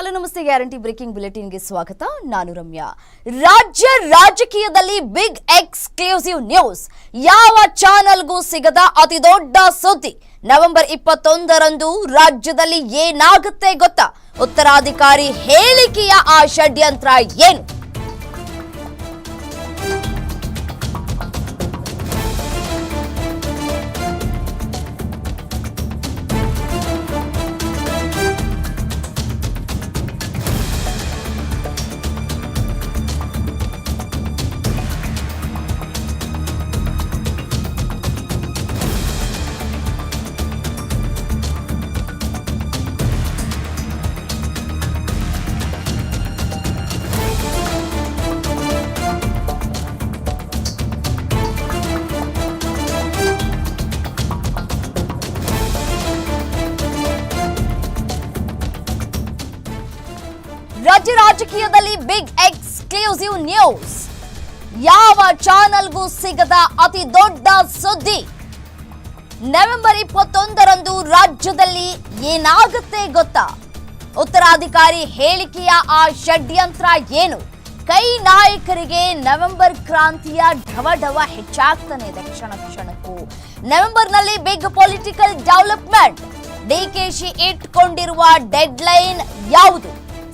Hello ನಮಸ್ತೆ, guarantee breaking ಬುಲೆಟಿನ್ಗೆ ಸ್ವಾಗತ. ನಾನು ರಮ್ಯಾ. ರಾಜ್ಯ ರಾಜಕೀಯದಲ್ಲಿ ಬಿಗ್ ಎಕ್ಸ್ಕ್ಲೂಸಿವ್ ನ್ಯೂಸ್. ಯಾವ ಚಾನೆಲ್ಗೂ ಸಿಗದ ಅತಿ ದೊಡ್ಡ ಸುದ್ದಿ? ನವೆಂಬರ್ ಇಪ್ಪತ್ತೊಂದರಂದು ರಾಜ್ಯದಲ್ಲಿ ಏನಾಗುತ್ತೆ ಗೊತ್ತಾ? ಉತ್ತರಾಧಿಕಾರಿ ಹೇಳಿಕೆಯ ಆ ಷಡ್ಯಂತ್ರ ಏನು? ರಾಜಕೀಯದಲ್ಲಿ ಬಿಗ್ ಎಕ್ಸ್ಕ್ಲೂಸಿವ್ ನ್ಯೂಸ್ ಯಾವ ಚಾನೆಲ್ಗೂ ಸಿಗದ ಅತಿ ದೊಡ್ಡ ಸುದ್ದಿ? ನವೆಂಬರ್ ಇಪ್ಪತ್ತೊಂದರಂದು ರಾಜ್ಯದಲ್ಲಿ ಏನಾಗುತ್ತೆ ಗೊತ್ತಾ? ಉತ್ತರಾಧಿಕಾರಿ ಹೇಳಿಕೆಯ ಆ ಷಡ್ಯಂತ್ರ ಏನು? ಕೈ ನಾಯಕರಿಗೆ ನವೆಂಬರ್ ಕ್ರಾಂತಿಯ ಢವ ಢವ ಹೆಚ್ಚಾಗ್ತಾನೆ ಇದೆ ಕ್ಷಣ ಕ್ಷಣಕ್ಕೂ. ನವೆಂಬರ್ನಲ್ಲಿ ಬಿಗ್ ಪೊಲಿಟಿಕಲ್ ಡೆವಲಪ್ಮೆಂಟ್ ಡಿಕೆಶಿ ಇಟ್ಕೊಂಡಿರುವ ಡೆಡ್ಲೈನ್ ಯಾವುದು?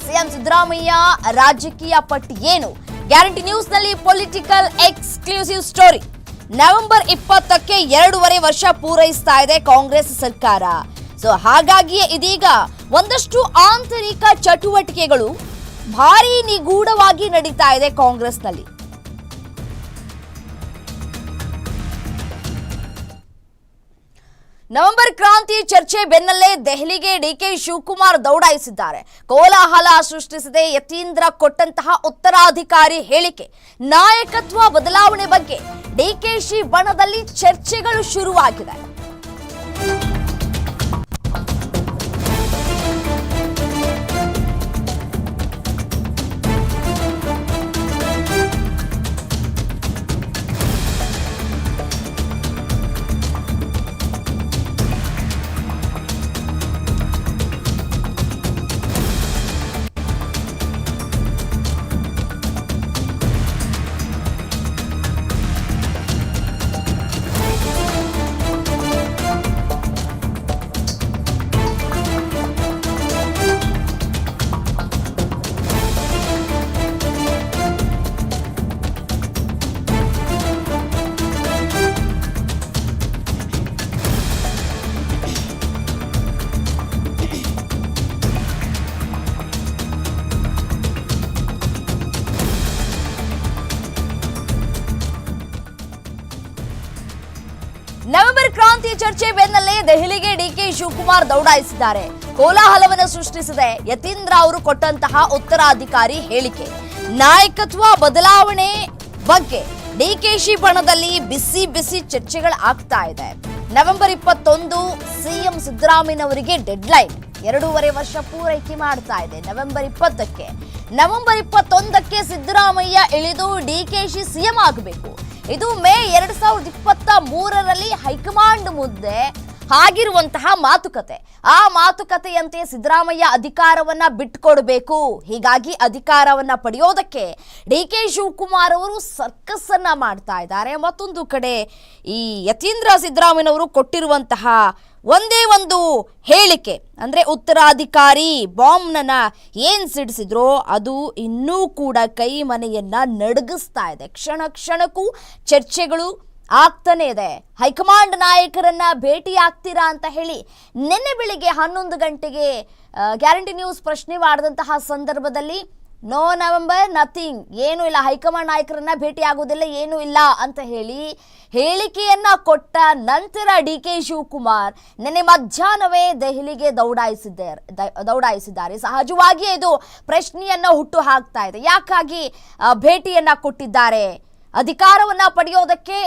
ಸಿಎಂ ಸಿದ್ದರಾಮಯ್ಯ, ರಾಜಕೀಯ ಪಟ್ಟಿ ಏನು? ಗ್ಯಾರಂಟಿ ನ್ಯೂಸ್ನಲ್ಲಿ ಪೊಲಿಟಿಕಲ್ ಎಕ್ಸ್ಕ್ಲೂಸಿವ್ ಸ್ಟೋರಿ. ನವೆಂಬರ್ ಇಪ್ಪತ್ತಕ್ಕೆ ಎರಡೂವರೆ ವರ್ಷ ಪೂರೈಸ್ತಾ ಇದೆ ಕಾಂಗ್ರೆಸ್ ಸರ್ಕಾರ. ಸೊ, ಹಾಗಾಗಿಯೇ ಇದೀಗ ಒಂದಷ್ಟು ಆಂತರಿಕ ಚಟುವಟಿಕೆಗಳು ಭಾರಿ ನಿಗೂಢವಾಗಿ ನಡೀತಾ ಇದೆ ಕಾಂಗ್ರೆಸ್ನಲ್ಲಿ. ನವೆಂಬರ್ ಕ್ರಾಂತಿ ಚರ್ಚೆ ಬೆನ್ನಲ್ಲೇ ದೆಹಲಿಗೆ ಡಿಕೆ ಶಿವಕುಮಾರ್ ದೌಡಾಯಿಸಿದ್ದಾರೆ ಕೋಲಾಹಲ ಸೃಷ್ಟಿಸಿದೆ ಯತೀಂದ್ರ ಕೊಟ್ಟಂತಹ ಉತ್ತರಾಧಿಕಾರಿ ಹೇಳಿಕೆ, ನಾಯಕತ್ವ ಬದಲಾವಣೆ ಬಗ್ಗೆ ಡಿಕೆಶಿ ಬಣದಲ್ಲಿ ಚರ್ಚೆಗಳು ಶುರುವಾಗಿದೆ. ಶಿವಕುಮಾರ್ ದೌಡಾಯಿಸಿದ್ದಾರೆ. ಕೋಲಾಹಲವನ್ನು ಸೃಷ್ಟಿಸಿದೆ. ಯತೀಂದ್ರ ಅವರು ಕೊಟ್ಟಂತಹ ಉತ್ತರಾಧಿಕಾರಿ ಹೇಳಿಕೆ. ನಾಯಕತ್ವ ಬದಲಾವಣೆ ಬಗ್ಗೆ ಡಿಕೆಶಿ ಬಣದಲ್ಲಿ ಬಿಸಿ ಬಿಸಿ ಚರ್ಚೆಗಳು ಆಗ್ತಾ ಇದೆ. ನವೆಂಬರ್ ಇಪ್ಪತ್ತೊಂದು ಸಿಎಂ ಸಿದ್ದರಾಮಯ್ಯನವರಿಗೆ ಡೆಡ್ಲೈನ್. ಎರಡೂವರೆ ವರ್ಷ ಪೂರೈಕೆ ಮಾಡ್ತಾ ಇದೆ ನವೆಂಬರ್ ಇಪ್ಪತ್ತಕ್ಕೆ. ನವೆಂಬರ್ ಇಪ್ಪತ್ತೊಂದಕ್ಕೆ ಸಿದ್ದರಾಮಯ್ಯ ಇಳಿದು ಡಿಕೆಶಿ ಸಿಎಂ ಆಗಬೇಕು. ಇದು ಮೇ ಎರಡ್ ಸಾವಿರದ ಇಪ್ಪತ್ತ ಮೂರರಲ್ಲಿ ಹೈಕಮಾಂಡ್ ಮುದ್ದೆ ಆಗಿರುವಂತಹ ಮಾತುಕತೆ. ಆ ಮಾತುಕತೆಯಂತೆ ಸಿದ್ದರಾಮಯ್ಯ ಅಧಿಕಾರವನ್ನ ಬಿಟ್ಕೊಡ್ಬೇಕು. ಹೀಗಾಗಿ ಅಧಿಕಾರವನ್ನ ಪಡೆಯೋದಕ್ಕೆ ಡಿ ಕೆ ಶಿವಕುಮಾರ್ ಅವರು ಸರ್ಕಸ್ ಅನ್ನ ಮಾಡ್ತಾ ಇದ್ದಾರೆ. ಮತ್ತೊಂದು ಕಡೆ ಈ ಯತೀಂದ್ರ ಸಿದ್ದರಾಮಯ್ಯನವರು ಕೊಟ್ಟಿರುವಂತಹ ಒಂದೇ ಒಂದು ಹೇಳಿಕೆ, ಅಂದ್ರೆ ಉತ್ತರಾಧಿಕಾರಿ ಬಾಂಬ್ನನ್ನ ಏನ್ ಸಿಡಿಸಿದ್ರೋ ಅದು ಇನ್ನೂ ಕೂಡ ಕೈ ಮನೆಯನ್ನ ನಡಗಿಸ್ತಾ ಇದೆ. ಕ್ಷಣ ಕ್ಷಣಕ್ಕೂ ಚರ್ಚೆಗಳು ಆಗ್ತಾನೆ ಇದೆ ಹೈಕಮಾಂಡ್ ನಾಯಕರನ್ನ ಭೇಟಿ ಆಗ್ತೀರಾ ಅಂತ ಹೇಳಿ ನಿನ್ನೆ ಬೆಳಿಗ್ಗೆ ಹನ್ನೊಂದು ಗಂಟೆಗೆ ಗ್ಯಾರಂಟಿ ನ್ಯೂಸ್ ಪ್ರಶ್ನೆ ಮಾಡಿದಂತಹ ಸಂದರ್ಭದಲ್ಲಿ, ನೋ ನವೆಂಬರ್, ನಥಿಂಗ್. ಏನು ಇಲ್ಲ. ಹೈಕಮಾಂಡ್ ನಾಯಕರನ್ನ ಭೇಟಿ ಆಗೋದಿಲ್ಲ ಏನು ಇಲ್ಲ ಅಂತ ಹೇಳಿ ಹೇಳಿಕೆಯನ್ನ ಕೊಟ್ಟ ನಂತರ ಡಿ ಕೆ ಶಿವಕುಮಾರ್ ನಿನ್ನೆ ಮಧ್ಯಾಹ್ನವೇ ದೆಹಲಿಗೆ ದೌಡಾಯಿಸಿದ್ದಾರೆ ದೌಡಾಯಿಸಿದ್ದಾರೆ. ಸಹಜವಾಗಿಯೇ ಇದು ಪ್ರಶ್ನೆಯನ್ನ ಹುಟ್ಟು ಹಾಕ್ತಾ ಇದೆ. ಯಾಕಾಗಿ ಭೇಟಿಯನ್ನ ಕೊಟ್ಟಿದ್ದಾರೆ? ಅಧಿಕಾರವನ್ನ ಪಡೆಯೋದಕ್ಕೆ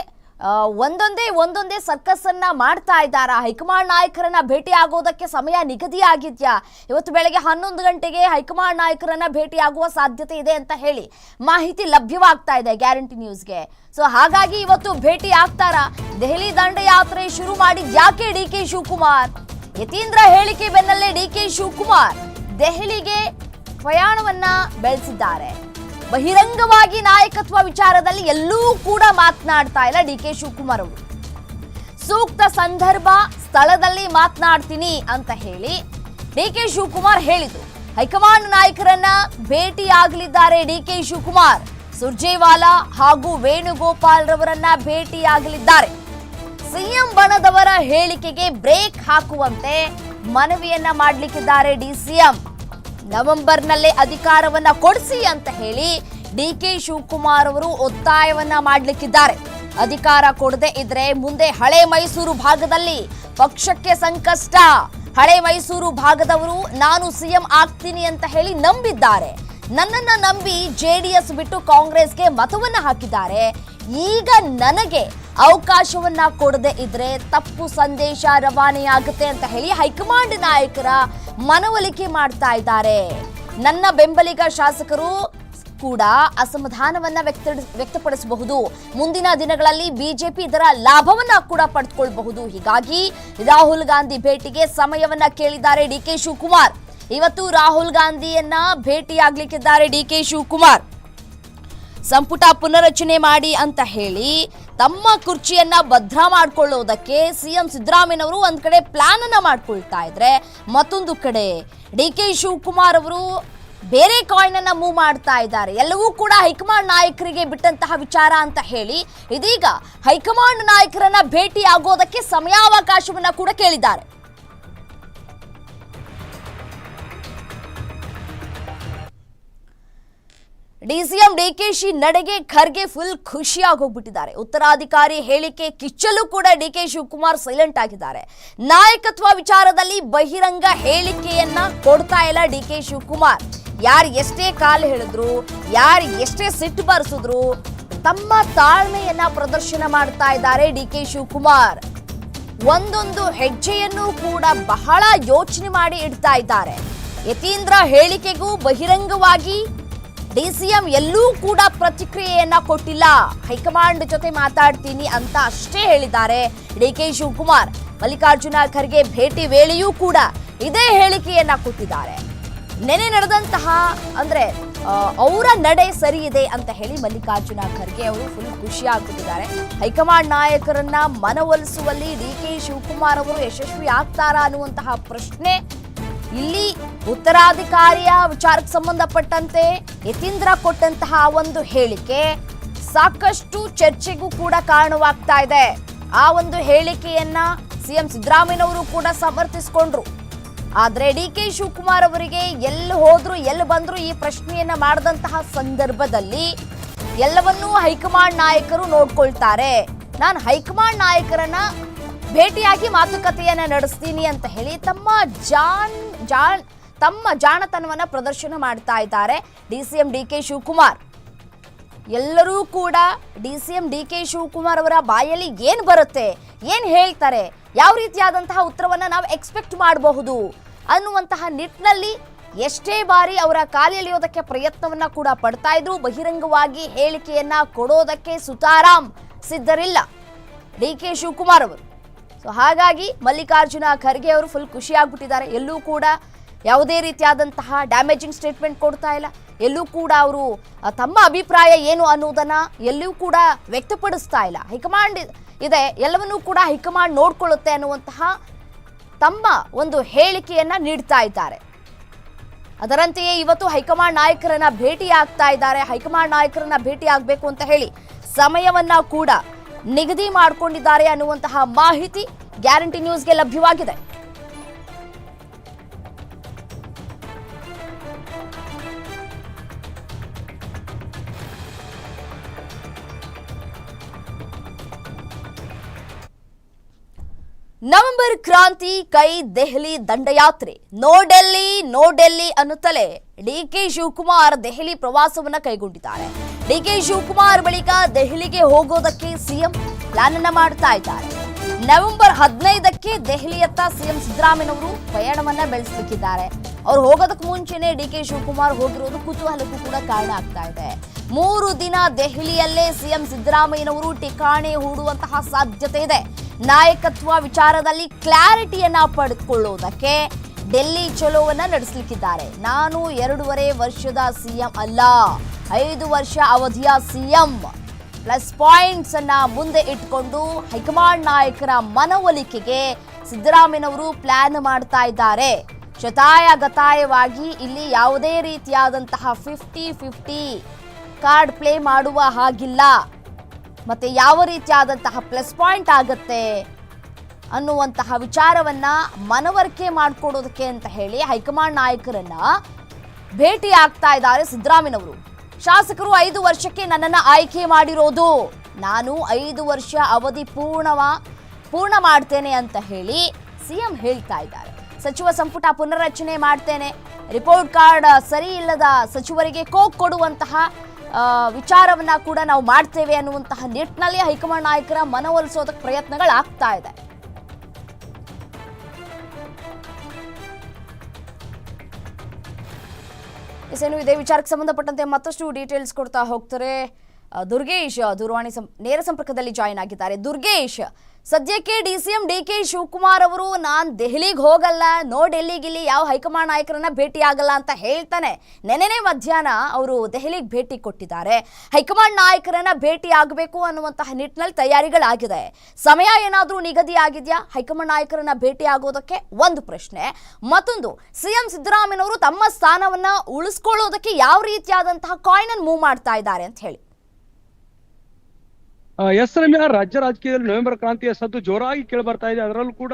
ಒಂದೊಂದೇ ಒಂದೊಂದೇ ಸರ್ಕಸ್ ಅನ್ನ ಮಾಡ್ತಾ ಇದ್ದಾರಾ? ಹೈಕಮಾಂಡ್ ನಾಯಕರನ್ನ ಭೇಟಿ ಆಗೋದಕ್ಕೆ ಸಮಯ ನಿಗದಿ ಆಗಿದ್ಯಾ ಇವತ್ತು ಬೆಳಗ್ಗೆ ಹನ್ನೊಂದು ಗಂಟೆಗೆ ಹೈಕಮಾಂಡ್ ನಾಯಕರನ್ನ ಭೇಟಿ ಆಗುವ ಸಾಧ್ಯತೆ ಇದೆ ಅಂತ ಹೇಳಿ ಮಾಹಿತಿ ಲಭ್ಯವಾಗ್ತಾ ಇದೆ ಗ್ಯಾರಂಟಿ ನ್ಯೂಸ್ಗೆ. ಸೊ ಹಾಗಾಗಿ ಇವತ್ತು ಭೇಟಿ ಆಗ್ತಾರಾ? ದೆಹಲಿ ದಂಡಯಾತ್ರೆ ಶುರು ಮಾಡಿ ಯಾಕೆ ಡಿ ಕೆ ಶಿವಕುಮಾರ್? ಯತೀಂದ್ರ ಹೇಳಿಕೆ ಬೆನ್ನಲ್ಲೇ ಡಿ ಕೆ ಶಿವಕುಮಾರ್ ದೆಹಲಿಗೆ ಪ್ರಯಾಣವನ್ನ ಬೆಳೆಸಿದ್ದಾರೆ. ಬಹಿರಂಗವಾಗಿ ನಾಯಕತ್ವ ವಿಚಾರದಲ್ಲಿ ಎಲ್ಲೂ ಕೂಡ ಮಾತನಾಡ್ತಾ ಇಲ್ಲ ಡಿ ಕೆ ಶಿವಕುಮಾರ್ ಅವರು. ಸೂಕ್ತ ಸಂದರ್ಭ, ಸ್ಥಳದಲ್ಲಿ ಮಾತನಾಡ್ತೀನಿ ಅಂತ ಹೇಳಿ ಡಿ ಕೆ ಶಿವಕುಮಾರ್ ಹೇಳಿದ್ರು. ಹೈಕಮಾಂಡ್ ನಾಯಕರನ್ನ ಭೇಟಿಯಾಗಲಿದ್ದಾರೆ ಡಿ ಕೆ ಶಿವಕುಮಾರ್. ಸುರ್ಜೇವಾಲಾ ಹಾಗೂ ವೇಣುಗೋಪಾಲ್ ರವರನ್ನ ಭೇಟಿಯಾಗಲಿದ್ದಾರೆ. ಸಿಎಂ ಬಣದವರ ಹೇಳಿಕೆಗೆ ಬ್ರೇಕ್ ಹಾಕುವಂತೆ ಮನವಿಯನ್ನ ಮಾಡಲಿಕ್ಕಿದ್ದಾರೆ ಡಿಸಿಎಂ ನವೆಂಬರ್ನಲ್ಲೇ ಅಧಿಕಾರವನ್ನ ಕೊಡಿಸಿ ಅಂತ ಹೇಳಿ ಡಿ ಕೆ ಶಿವಕುಮಾರ್ ಅವರು ಒತ್ತಾಯವನ್ನ ಮಾಡಲಿಕ್ಕಿದ್ದಾರೆ. ಅಧಿಕಾರ ಕೊಡದೆ ಇದ್ರೆ ಮುಂದೆ ಹಳೆ ಮೈಸೂರು ಭಾಗದಲ್ಲಿ ಪಕ್ಷಕ್ಕೆ ಸಂಕಷ್ಟ. ಹಳೆ ಮೈಸೂರು ಭಾಗದವರು ನಾನು ಸಿಎಂ ಆಗ್ತೀನಿ ಅಂತ ಹೇಳಿ ನಂಬಿದ್ದಾರೆ. ನನ್ನನ್ನ ನಂಬಿ ಜೆ ಡಿ ಎಸ್ ಬಿಟ್ಟು ಕಾಂಗ್ರೆಸ್ಗೆ ಮತವನ್ನ ಹಾಕಿದ್ದಾರೆ. ಈಗ ನನಗೆ ಅವಕಾಶವನ್ನ ಕೊಡದೆ ಇದ್ರೆ ತಪ್ಪು ಸಂದೇಶ ರವಾನೆಯಾಗುತ್ತೆ ಅಂತ ಹೇಳಿ ಹೈಕಮಾಂಡ್ ನಾಯಕರ ಮನವೊಲಿಕೆ ಮಾಡ್ತಾ ಇದ್ದಾರೆ. ನನ್ನ ಬೆಂಬಲಿಗ ಶಾಸಕರು ಕೂಡ ಅಸಮಾಧಾನವನ್ನ ವ್ಯಕ್ತ ವ್ಯಕ್ತಪಡಿಸಬಹುದು. ಮುಂದಿನ ದಿನಗಳಲ್ಲಿ ಬಿಜೆಪಿ ಇದರ ಲಾಭವನ್ನ ಕೂಡ ಪಡೆದುಕೊಳ್ಳಬಹುದು ಹೀಗಾಗಿ ರಾಹುಲ್ ಗಾಂಧಿ ಭೇಟಿಗೆ ಸಮಯವನ್ನ ಕೇಳಿದ್ದಾರೆ ಡಿ ಕೆ ಶಿವಕುಮಾರ್. ಇವತ್ತು ರಾಹುಲ್ ಗಾಂಧಿಯನ್ನ ಭೇಟಿಯಾಗ್ಲಿಕ್ಕಿದ್ದಾರೆ ಡಿ ಕೆ ಶಿವಕುಮಾರ್. ಸಂಪುಟ ಪುನರಚನೆ ಮಾಡಿ ಅಂತ ಹೇಳಿ ತಮ್ಮ ಕುರ್ಚಿಯನ್ನ ಭದ್ರ ಮಾಡ್ಕೊಳ್ಳೋದಕ್ಕೆ ಸಿಎಂ ಸಿದ್ದರಾಮಯ್ಯನವರು ಒಂದು ಕಡೆ ಪ್ಲಾನ್ ಅನ್ನ ಮಾಡ್ಕೊಳ್ತಾ ಇದ್ರೆ ಮತ್ತೊಂದು ಕಡೆ ಡಿ ಕೆ ಶಿವಕುಮಾರ್ ಅವರು ಬೇರೆ ಕಾಯಿನ್ ಅನ್ನ ಮೂವ್ ಮಾಡ್ತಾ ಇದ್ದಾರೆ. ಎಲ್ಲವೂ ಕೂಡ ಹೈಕಮಾಂಡ್ ನಾಯಕರಿಗೆ ಬಿಟ್ಟಂತಹ ವಿಚಾರ ಅಂತ ಹೇಳಿ ಇದೀಗ ಹೈಕಮಾಂಡ್ ನಾಯಕರನ್ನ ಭೇಟಿ ಆಗೋದಕ್ಕೆ ಸಮಯಾವಕಾಶವನ್ನ ಕೂಡ ಕೇಳಿದ್ದಾರೆ. ಡಿಸಿಎಂ ಡಿಕೆಶಿ ನಡೆಗೆ ಖರ್ಗೆ ಫುಲ್ ಖುಷಿಯಾಗಿ ಹೋಗ್ಬಿಟ್ಟಿದ್ದಾರೆ ಉತ್ತರಾಧಿಕಾರಿ ಹೇಳಿಕೆ ಕಿಚ್ಚಲು ಕೂಡ ಡಿಕೆ ಶಿವಕುಮಾರ್ ಸೈಲೆಂಟ್ ಆಗಿದ್ದಾರೆ. ನಾಯಕತ್ವ ವಿಚಾರದಲ್ಲಿ ಬಹಿರಂಗ ಹೇಳಿಕೆಯನ್ನ ಕೊಡ್ತಾ ಇಲ್ಲ ಡಿಕೆ ಶಿವಕುಮಾರ್. ಯಾರು ಎಷ್ಟೇ ಕಾಲು ಹೇಳಿದ್ರು, ಯಾರು ಎಷ್ಟೇ ಸಿಟ್ಟು ಬಾರಿಸಿದ್ರು ತಮ್ಮ ತಾಳ್ಮೆಯನ್ನ ಪ್ರದರ್ಶನ ಮಾಡ್ತಾ ಇದ್ದಾರೆ ಡಿಕೆ ಶಿವಕುಮಾರ್. ಒಂದೊಂದು ಹೆಜ್ಜೆಯನ್ನು ಕೂಡ ಬಹಳ ಯೋಚನೆ ಮಾಡಿ ಇಡ್ತಾ ಇದ್ದಾರೆ. ಯತೀಂದ್ರ ಹೇಳಿಕೆಗೂ ಬಹಿರಂಗವಾಗಿ ಡಿಸಿಎಂ ಎಲ್ಲೂ ಕೂಡ ಪ್ರತಿಕ್ರಿಯೆಯನ್ನ ಕೊಟ್ಟಿಲ್ಲ. ಹೈಕಮಾಂಡ್ ಜೊತೆ ಮಾತಾಡ್ತೀನಿ ಅಂತ ಅಷ್ಟೇ ಹೇಳಿದ್ದಾರೆ. ಡಿ ಕೆ ಶಿವಕುಮಾರ್, ಮಲ್ಲಿಕಾರ್ಜುನ ಖರ್ಗೆ ಭೇಟಿ ವೇಳೆಯೂ ಕೂಡ ಇದೇ ಹೇಳಿಕೆಯನ್ನ ಕೊಟ್ಟಿದ್ದಾರೆ. ನೆನೆ ನಡೆದಂತಹ ಅಂದ್ರೆ ಅವರ ನಡೆ ಸರಿ ಇದೆ ಅಂತ ಹೇಳಿ ಮಲ್ಲಿಕಾರ್ಜುನ ಖರ್ಗೆ ಅವರು ಫುಲ್ ಖುಷಿ ಹೈಕಮಾಂಡ್ ನಾಯಕರನ್ನ ಮನವೊಲಿಸುವಲ್ಲಿ ಡಿ ಕೆ ಶಿವಕುಮಾರ್ ಅವರು ಯಶಸ್ವಿ ಆಗ್ತಾರಾ ಅನ್ನುವಂತಹ ಪ್ರಶ್ನೆ ಇಲ್ಲಿ ಉತ್ತರಾಧಿಕಾರಿಯ ವಿಚಾರಕ್ಕೆ ಸಂಬಂಧಪಟ್ಟಂತೆ ಯತೀಂದ್ರ ಕೊಟ್ಟಂತಹ ಒಂದು ಹೇಳಿಕೆ ಸಾಕಷ್ಟು ಚರ್ಚೆಗೂ ಕೂಡ ಕಾರಣವಾಗ್ತಾ ಇದೆ. ಆ ಒಂದು ಹೇಳಿಕೆಯನ್ನ ಸಿಎಂ ಸಿದ್ದರಾಮಯ್ಯನವರು ಕೂಡ ಸಮರ್ಥಿಸಿಕೊಂಡ್ರು. ಆದ್ರೆ ಡಿ ಕೆ ಶಿವಕುಮಾರ್ ಅವರಿಗೆ ಎಲ್ಲಿ ಹೋದ್ರು, ಎಲ್ಲಿ ಬಂದ್ರು ಈ ಪ್ರಶ್ನೆಯನ್ನ ಮಾಡಿದಂತಹ ಸಂದರ್ಭದಲ್ಲಿ ಎಲ್ಲವನ್ನೂ ಹೈಕಮಾಂಡ್ ನಾಯಕರು ನೋಡ್ಕೊಳ್ತಾರೆ. ನಾನು ಹೈಕಮಾಂಡ್ ನಾಯಕರನ್ನ ಭೇಟಿಯಾಗಿ ಮಾತುಕತೆಯನ್ನ ನಡೆಸ್ತೀನಿ ಅಂತ ಹೇಳಿ ತಮ್ಮ ಜಾನ್ ಜಾನ್ ತಮ್ಮ ಜಾಣತನವನ್ನ ಪ್ರದರ್ಶನ ಮಾಡ್ತಾ ಇದ್ದಾರೆ. D C M D K Shivakumar. ಎಲ್ಲರೂ ಕೂಡ D C M D K Shivakumar ಅವರ ಬಾಯಲ್ಲಿ ಏನು ಬರುತ್ತೆ, ಏನು ಹೇಳ್ತಾರೆ, ಯಾವ ರೀತಿಯಾದಂತಹ ಉತ್ತರವನ್ನು ನಾವು ಎಕ್ಸ್ಪೆಕ್ಟ್ ಮಾಡಬಹುದು ಅನ್ನುವಂತಹ ನಿಟ್ಟಿನಲ್ಲಿ ಎಷ್ಟೇ ಬಾರಿ ಅವರ ಕಾಲೆಳೆಯೋದಕ್ಕೆ ಪ್ರಯತ್ನವನ್ನ ಕೂಡ ಪಡ್ತಾ ಇದ್ರು, ಬಹಿರಂಗವಾಗಿ ಹೇಳಿಕೆಯನ್ನ ಕೊಡೋದಕ್ಕೆ ಸುತಾರಾಮ್ ಸಿದ್ಧರಿಲ್ಲ. ಡಿ ಕೆ ಶಿವಕುಮಾರ್ ಅವರು. ಸೊ ಹಾಗಾಗಿ ಮಲ್ಲಿಕಾರ್ಜುನ ಖರ್ಗೆ ಅವರು ಫುಲ್ ಖುಷಿಯಾಗ್ಬಿಟ್ಟಿದ್ದಾರೆ. ಎಲ್ಲೂ ಕೂಡ ಯಾವುದೇ ರೀತಿಯಾದಂತಹ ಡ್ಯಾಮೇಜಿಂಗ್ ಸ್ಟೇಟ್ಮೆಂಟ್ ಕೊಡ್ತಾ ಇಲ್ಲ. ಎಲ್ಲೂ ಕೂಡ ಅವರು ತಮ್ಮ ಅಭಿಪ್ರಾಯ ಏನು ಅನ್ನೋದನ್ನ ಎಲ್ಲೂ ಕೂಡ ವ್ಯಕ್ತಪಡಿಸ್ತಾ ಇಲ್ಲ. ಹೈಕಮಾಂಡ್ ಇದೆ, ಎಲ್ಲವನ್ನೂ ಕೂಡ ಹೈಕಮಾಂಡ್ ನೋಡ್ಕೊಳ್ಳುತ್ತೆ ಅನ್ನುವಂತಹ ತಮ್ಮ ಒಂದು ಹೇಳಿಕೆಯನ್ನು ನೀಡ್ತಾ ಇದ್ದಾರೆ. ಅದರಂತೆಯೇ ಇವತ್ತು ಹೈಕಮಾಂಡ್ ನಾಯಕರನ್ನ ಭೇಟಿ ಆಗ್ತಾ ಇದ್ದಾರೆ. ಹೈಕಮಾಂಡ್ ನಾಯಕರನ್ನ ಭೇಟಿ ಆಗಬೇಕು ಅಂತ ಹೇಳಿ ಸಮಯವನ್ನ ಕೂಡ ನಿಗದಿ ಮಾಡಿಕೊಂಡಿದ್ದಾರೆ ಅನ್ನುವಂತಹ ಮಾಹಿತಿ ಗ್ಯಾರಂಟಿ ನ್ಯೂಸ್ಗೆ ಲಭ್ಯವಾಗಿದೆ. ನವೆಂಬರ್ ಕ್ರಾಂತಿ ಕೈ ದೆಹಲಿ ದಂಡಯಾತ್ರೆ. ನೋ ಡೆಲ್ಲಿ ನೋ ಡೆಲ್ಲಿ ಅನ್ನುತ್ತಲೇ ಡಿಕೆ ಶಿವಕುಮಾರ್ ದೆಹಲಿ ಪ್ರವಾಸವನ್ನ ಕೈಗೊಂಡಿದ್ದಾರೆ. ಡಿಕೆ ಶಿವಕುಮಾರ್ ಬಳಿಕ ದೆಹಲಿಗೆ ಹೋಗೋದಕ್ಕೆ ಸಿಎಂ ಪ್ಲಾನ್ ಅನ್ನ ಮಾಡ್ತಾ ಇದ್ದಾರೆ. ನವೆಂಬರ್ ಹದಿನೈದಕ್ಕೆ ದೆಹಲಿಯತ್ತ ಸಿಎಂ ಸಿದ್ದರಾಮಯ್ಯನವರು ಪಯಣವನ್ನ ಬೆಳೆಸಲಿಕ್ಕಿದ್ದಾರೆ ಅವ್ರು ಹೋಗೋದಕ್ಕೆ ಮುಂಚೆನೆ ಡಿ ಕೆ ಶಿವಕುಮಾರ್ ಹೋಗಿರೋದು ಕುತೂಹಲಕ್ಕೂ ಕೂಡ ಕಾರಣ ಆಗ್ತಾ ಇದೆ. ಮೂರು ದಿನ ದೆಹಲಿಯಲ್ಲೇ ಸಿಎಂ ಸಿದ್ದರಾಮಯ್ಯನವರು ಠಿಕಾಣೆ ಹೂಡುವಂತಹ ಸಾಧ್ಯತೆ ಇದೆ. ನಾಯಕತ್ವ ವಿಚಾರದಲ್ಲಿ ಕ್ಲಾರಿಟಿಯನ್ನ ಪಡೆದುಕೊಳ್ಳುವುದಕ್ಕೆ ಡೆಲ್ಲಿ ಚಲೋವನ್ನ ನಡೆಸಲಿಕ್ಕಿದ್ದಾರೆ. ನಾನು ಎರಡೂವರೆ ವರ್ಷದ ಸಿಎಂ ಅಲ್ಲ. ಐದು ವರ್ಷ ಅವಧಿಯ ಸಿಎಂ. ಪ್ಲಸ್ ಪಾಯಿಂಟ್ಸ್ ಅನ್ನ ಮುಂದೆ ಇಟ್ಕೊಂಡು ಹೈಕಮಾಂಡ್ ನಾಯಕರ ಮನವೊಲಿಕೆಗೆ ಸಿದ್ದರಾಮಯ್ಯನವರು ಪ್ಲಾನ್ ಮಾಡ್ತಾ ಇದ್ದಾರೆ. ಶತಾಯ ಗತಾಯವಾಗಿ ಇಲ್ಲಿ ಯಾವುದೇ ರೀತಿಯಾದಂತಹ ಫಿಫ್ಟಿ ಫಿಫ್ಟಿ ಕಾರ್ಡ್ ಪ್ಲೇ ಮಾಡುವ ಹಾಗಿಲ್ಲ. ಮತ್ತೆ ಯಾವ ರೀತಿಯಾದಂತಹ ಪ್ಲಸ್ ಪಾಯಿಂಟ್ ಆಗತ್ತೆ ಅನ್ನುವಂತಹ ವಿಚಾರವನ್ನ ಮನವರಿಕೆ ಮಾಡಿಕೊಡೋದಕ್ಕೆ ಅಂತ ಹೇಳಿ ಹೈಕಮಾಂಡ್ ನಾಯಕರನ್ನ ಭೇಟಿ ಆಗ್ತಾ ಇದ್ದಾರೆ ಸಿದ್ದರಾಮಯ್ಯನವರು. ಶಾಸಕರು ಐದು ವರ್ಷಕ್ಕೆ ನನ್ನನ್ನು ಆಯ್ಕೆ ಮಾಡಿರೋದು. ನಾನು ಐದು ವರ್ಷ ಅವಧಿ ಪೂರ್ಣವ, ಪೂರ್ಣ ಮಾಡ್ತೇನೆ ಅಂತ ಹೇಳಿ ಸಿಎಂ ಹೇಳ್ತಾ ಇದ್ದಾರೆ. ಸಚಿವ ಸಂಪುಟ ಪುನರ್ರಚನೆ ಮಾಡ್ತೇನೆ. ರಿಪೋರ್ಟ್ ಕಾರ್ಡ್ ಸರಿ ಇಲ್ಲದ ಸಚಿವರಿಗೆ ಕೋಕ್ ಕೊಡುವಂತಹ ವಿಚಾರವನ್ನ ಕೂಡ ನಾವು ಮಾಡ್ತೇವೆ ಅನ್ನುವಂತಹ ನಿಟ್ಟಿನಲ್ಲಿ ಹೈಕಮಾಂಡ್ ನಾಯಕರ ಮನವೊಲಿಸೋದಕ್ಕೆ ಪ್ರಯತ್ನಗಳಾಗ್ತಾ ಇದೆ. ಎಸ್ ಏನು ಇದೇ ವಿಚಾರಕ್ಕೆ ಸಂಬಂಧಪಟ್ಟಂತೆ ಮತ್ತಷ್ಟು ಡೀಟೇಲ್ಸ್ ಕೊಡ್ತಾ ಹೋಗ್ತಾರೆ. ದುರ್ಗೇಶ್ ದೂರವಾಣಿ ನೇರ ಸಂಪರ್ಕದಲ್ಲಿ ಜಾಯಿನ್ ಆಗಿದ್ದಾರೆ. ದುರ್ಗೇಶ್ ಸದ್ಯಕ್ಕೆ D C M D K Shivakumar ಅವರು, ನಾನು ದೆಹಲಿಗೆ ಹೋಗಲ್ಲ, ನೋ ಡೆಲ್ಲಿಗಿಲ್ಲಿ ಯಾವ ಹೈಕಮಾಂಡ್ ನಾಯಕರನ್ನ ಭೇಟಿ ಆಗಲ್ಲ ಅಂತ ಹೇಳ್ತಾನೆ. ನೆನೆನೆ ಮಧ್ಯಾಹ್ನ ಅವರು ದೆಹಲಿಗೆ ಭೇಟಿ ಕೊಟ್ಟಿದ್ದಾರೆ. ಹೈಕಮಾಂಡ್ ನಾಯಕರನ್ನ ಭೇಟಿ ಆಗಬೇಕು ಅನ್ನುವಂತಹ ನಿಟ್ಟಿನಲ್ಲಿ ತಯಾರಿಗಳಾಗಿದೆ. ಸಮಯ ಏನಾದರೂ ನಿಗದಿ ಆಗಿದೆಯಾ? ಹೈಕಮಾಂಡ್ ನಾಯಕರನ್ನ ಭೇಟಿ ಆಗೋದಕ್ಕೆ ಒಂದು ಪ್ರಶ್ನೆ. ಮತ್ತೊಂದು, ಸಿಎಂ ಸಿದ್ದರಾಮಯ್ಯನವರು ತಮ್ಮ ಸ್ಥಾನವನ್ನ ಉಳಿಸ್ಕೊಳ್ಳೋದಕ್ಕೆ ಯಾವ ರೀತಿಯಾದಂತಹ ಕಾಯಿನ್ ಮೂವ್ ಮಾಡ್ತಾ ಇದ್ದಾರೆ ಅಂತ ಹೇಳಿ. ಎಸ್ ರಮ್ಯಾ ರಾಜ್ಯ ರಾಜಕೀಯದಲ್ಲಿ ನವೆಂಬರ್ ಕ್ರಾಂತಿಯ ಸದ್ದು ಜೋರಾಗಿ ಕೇಳಿ ಬರ್ತಾ ಇದೆ. ಅದರಲ್ಲೂ ಕೂಡ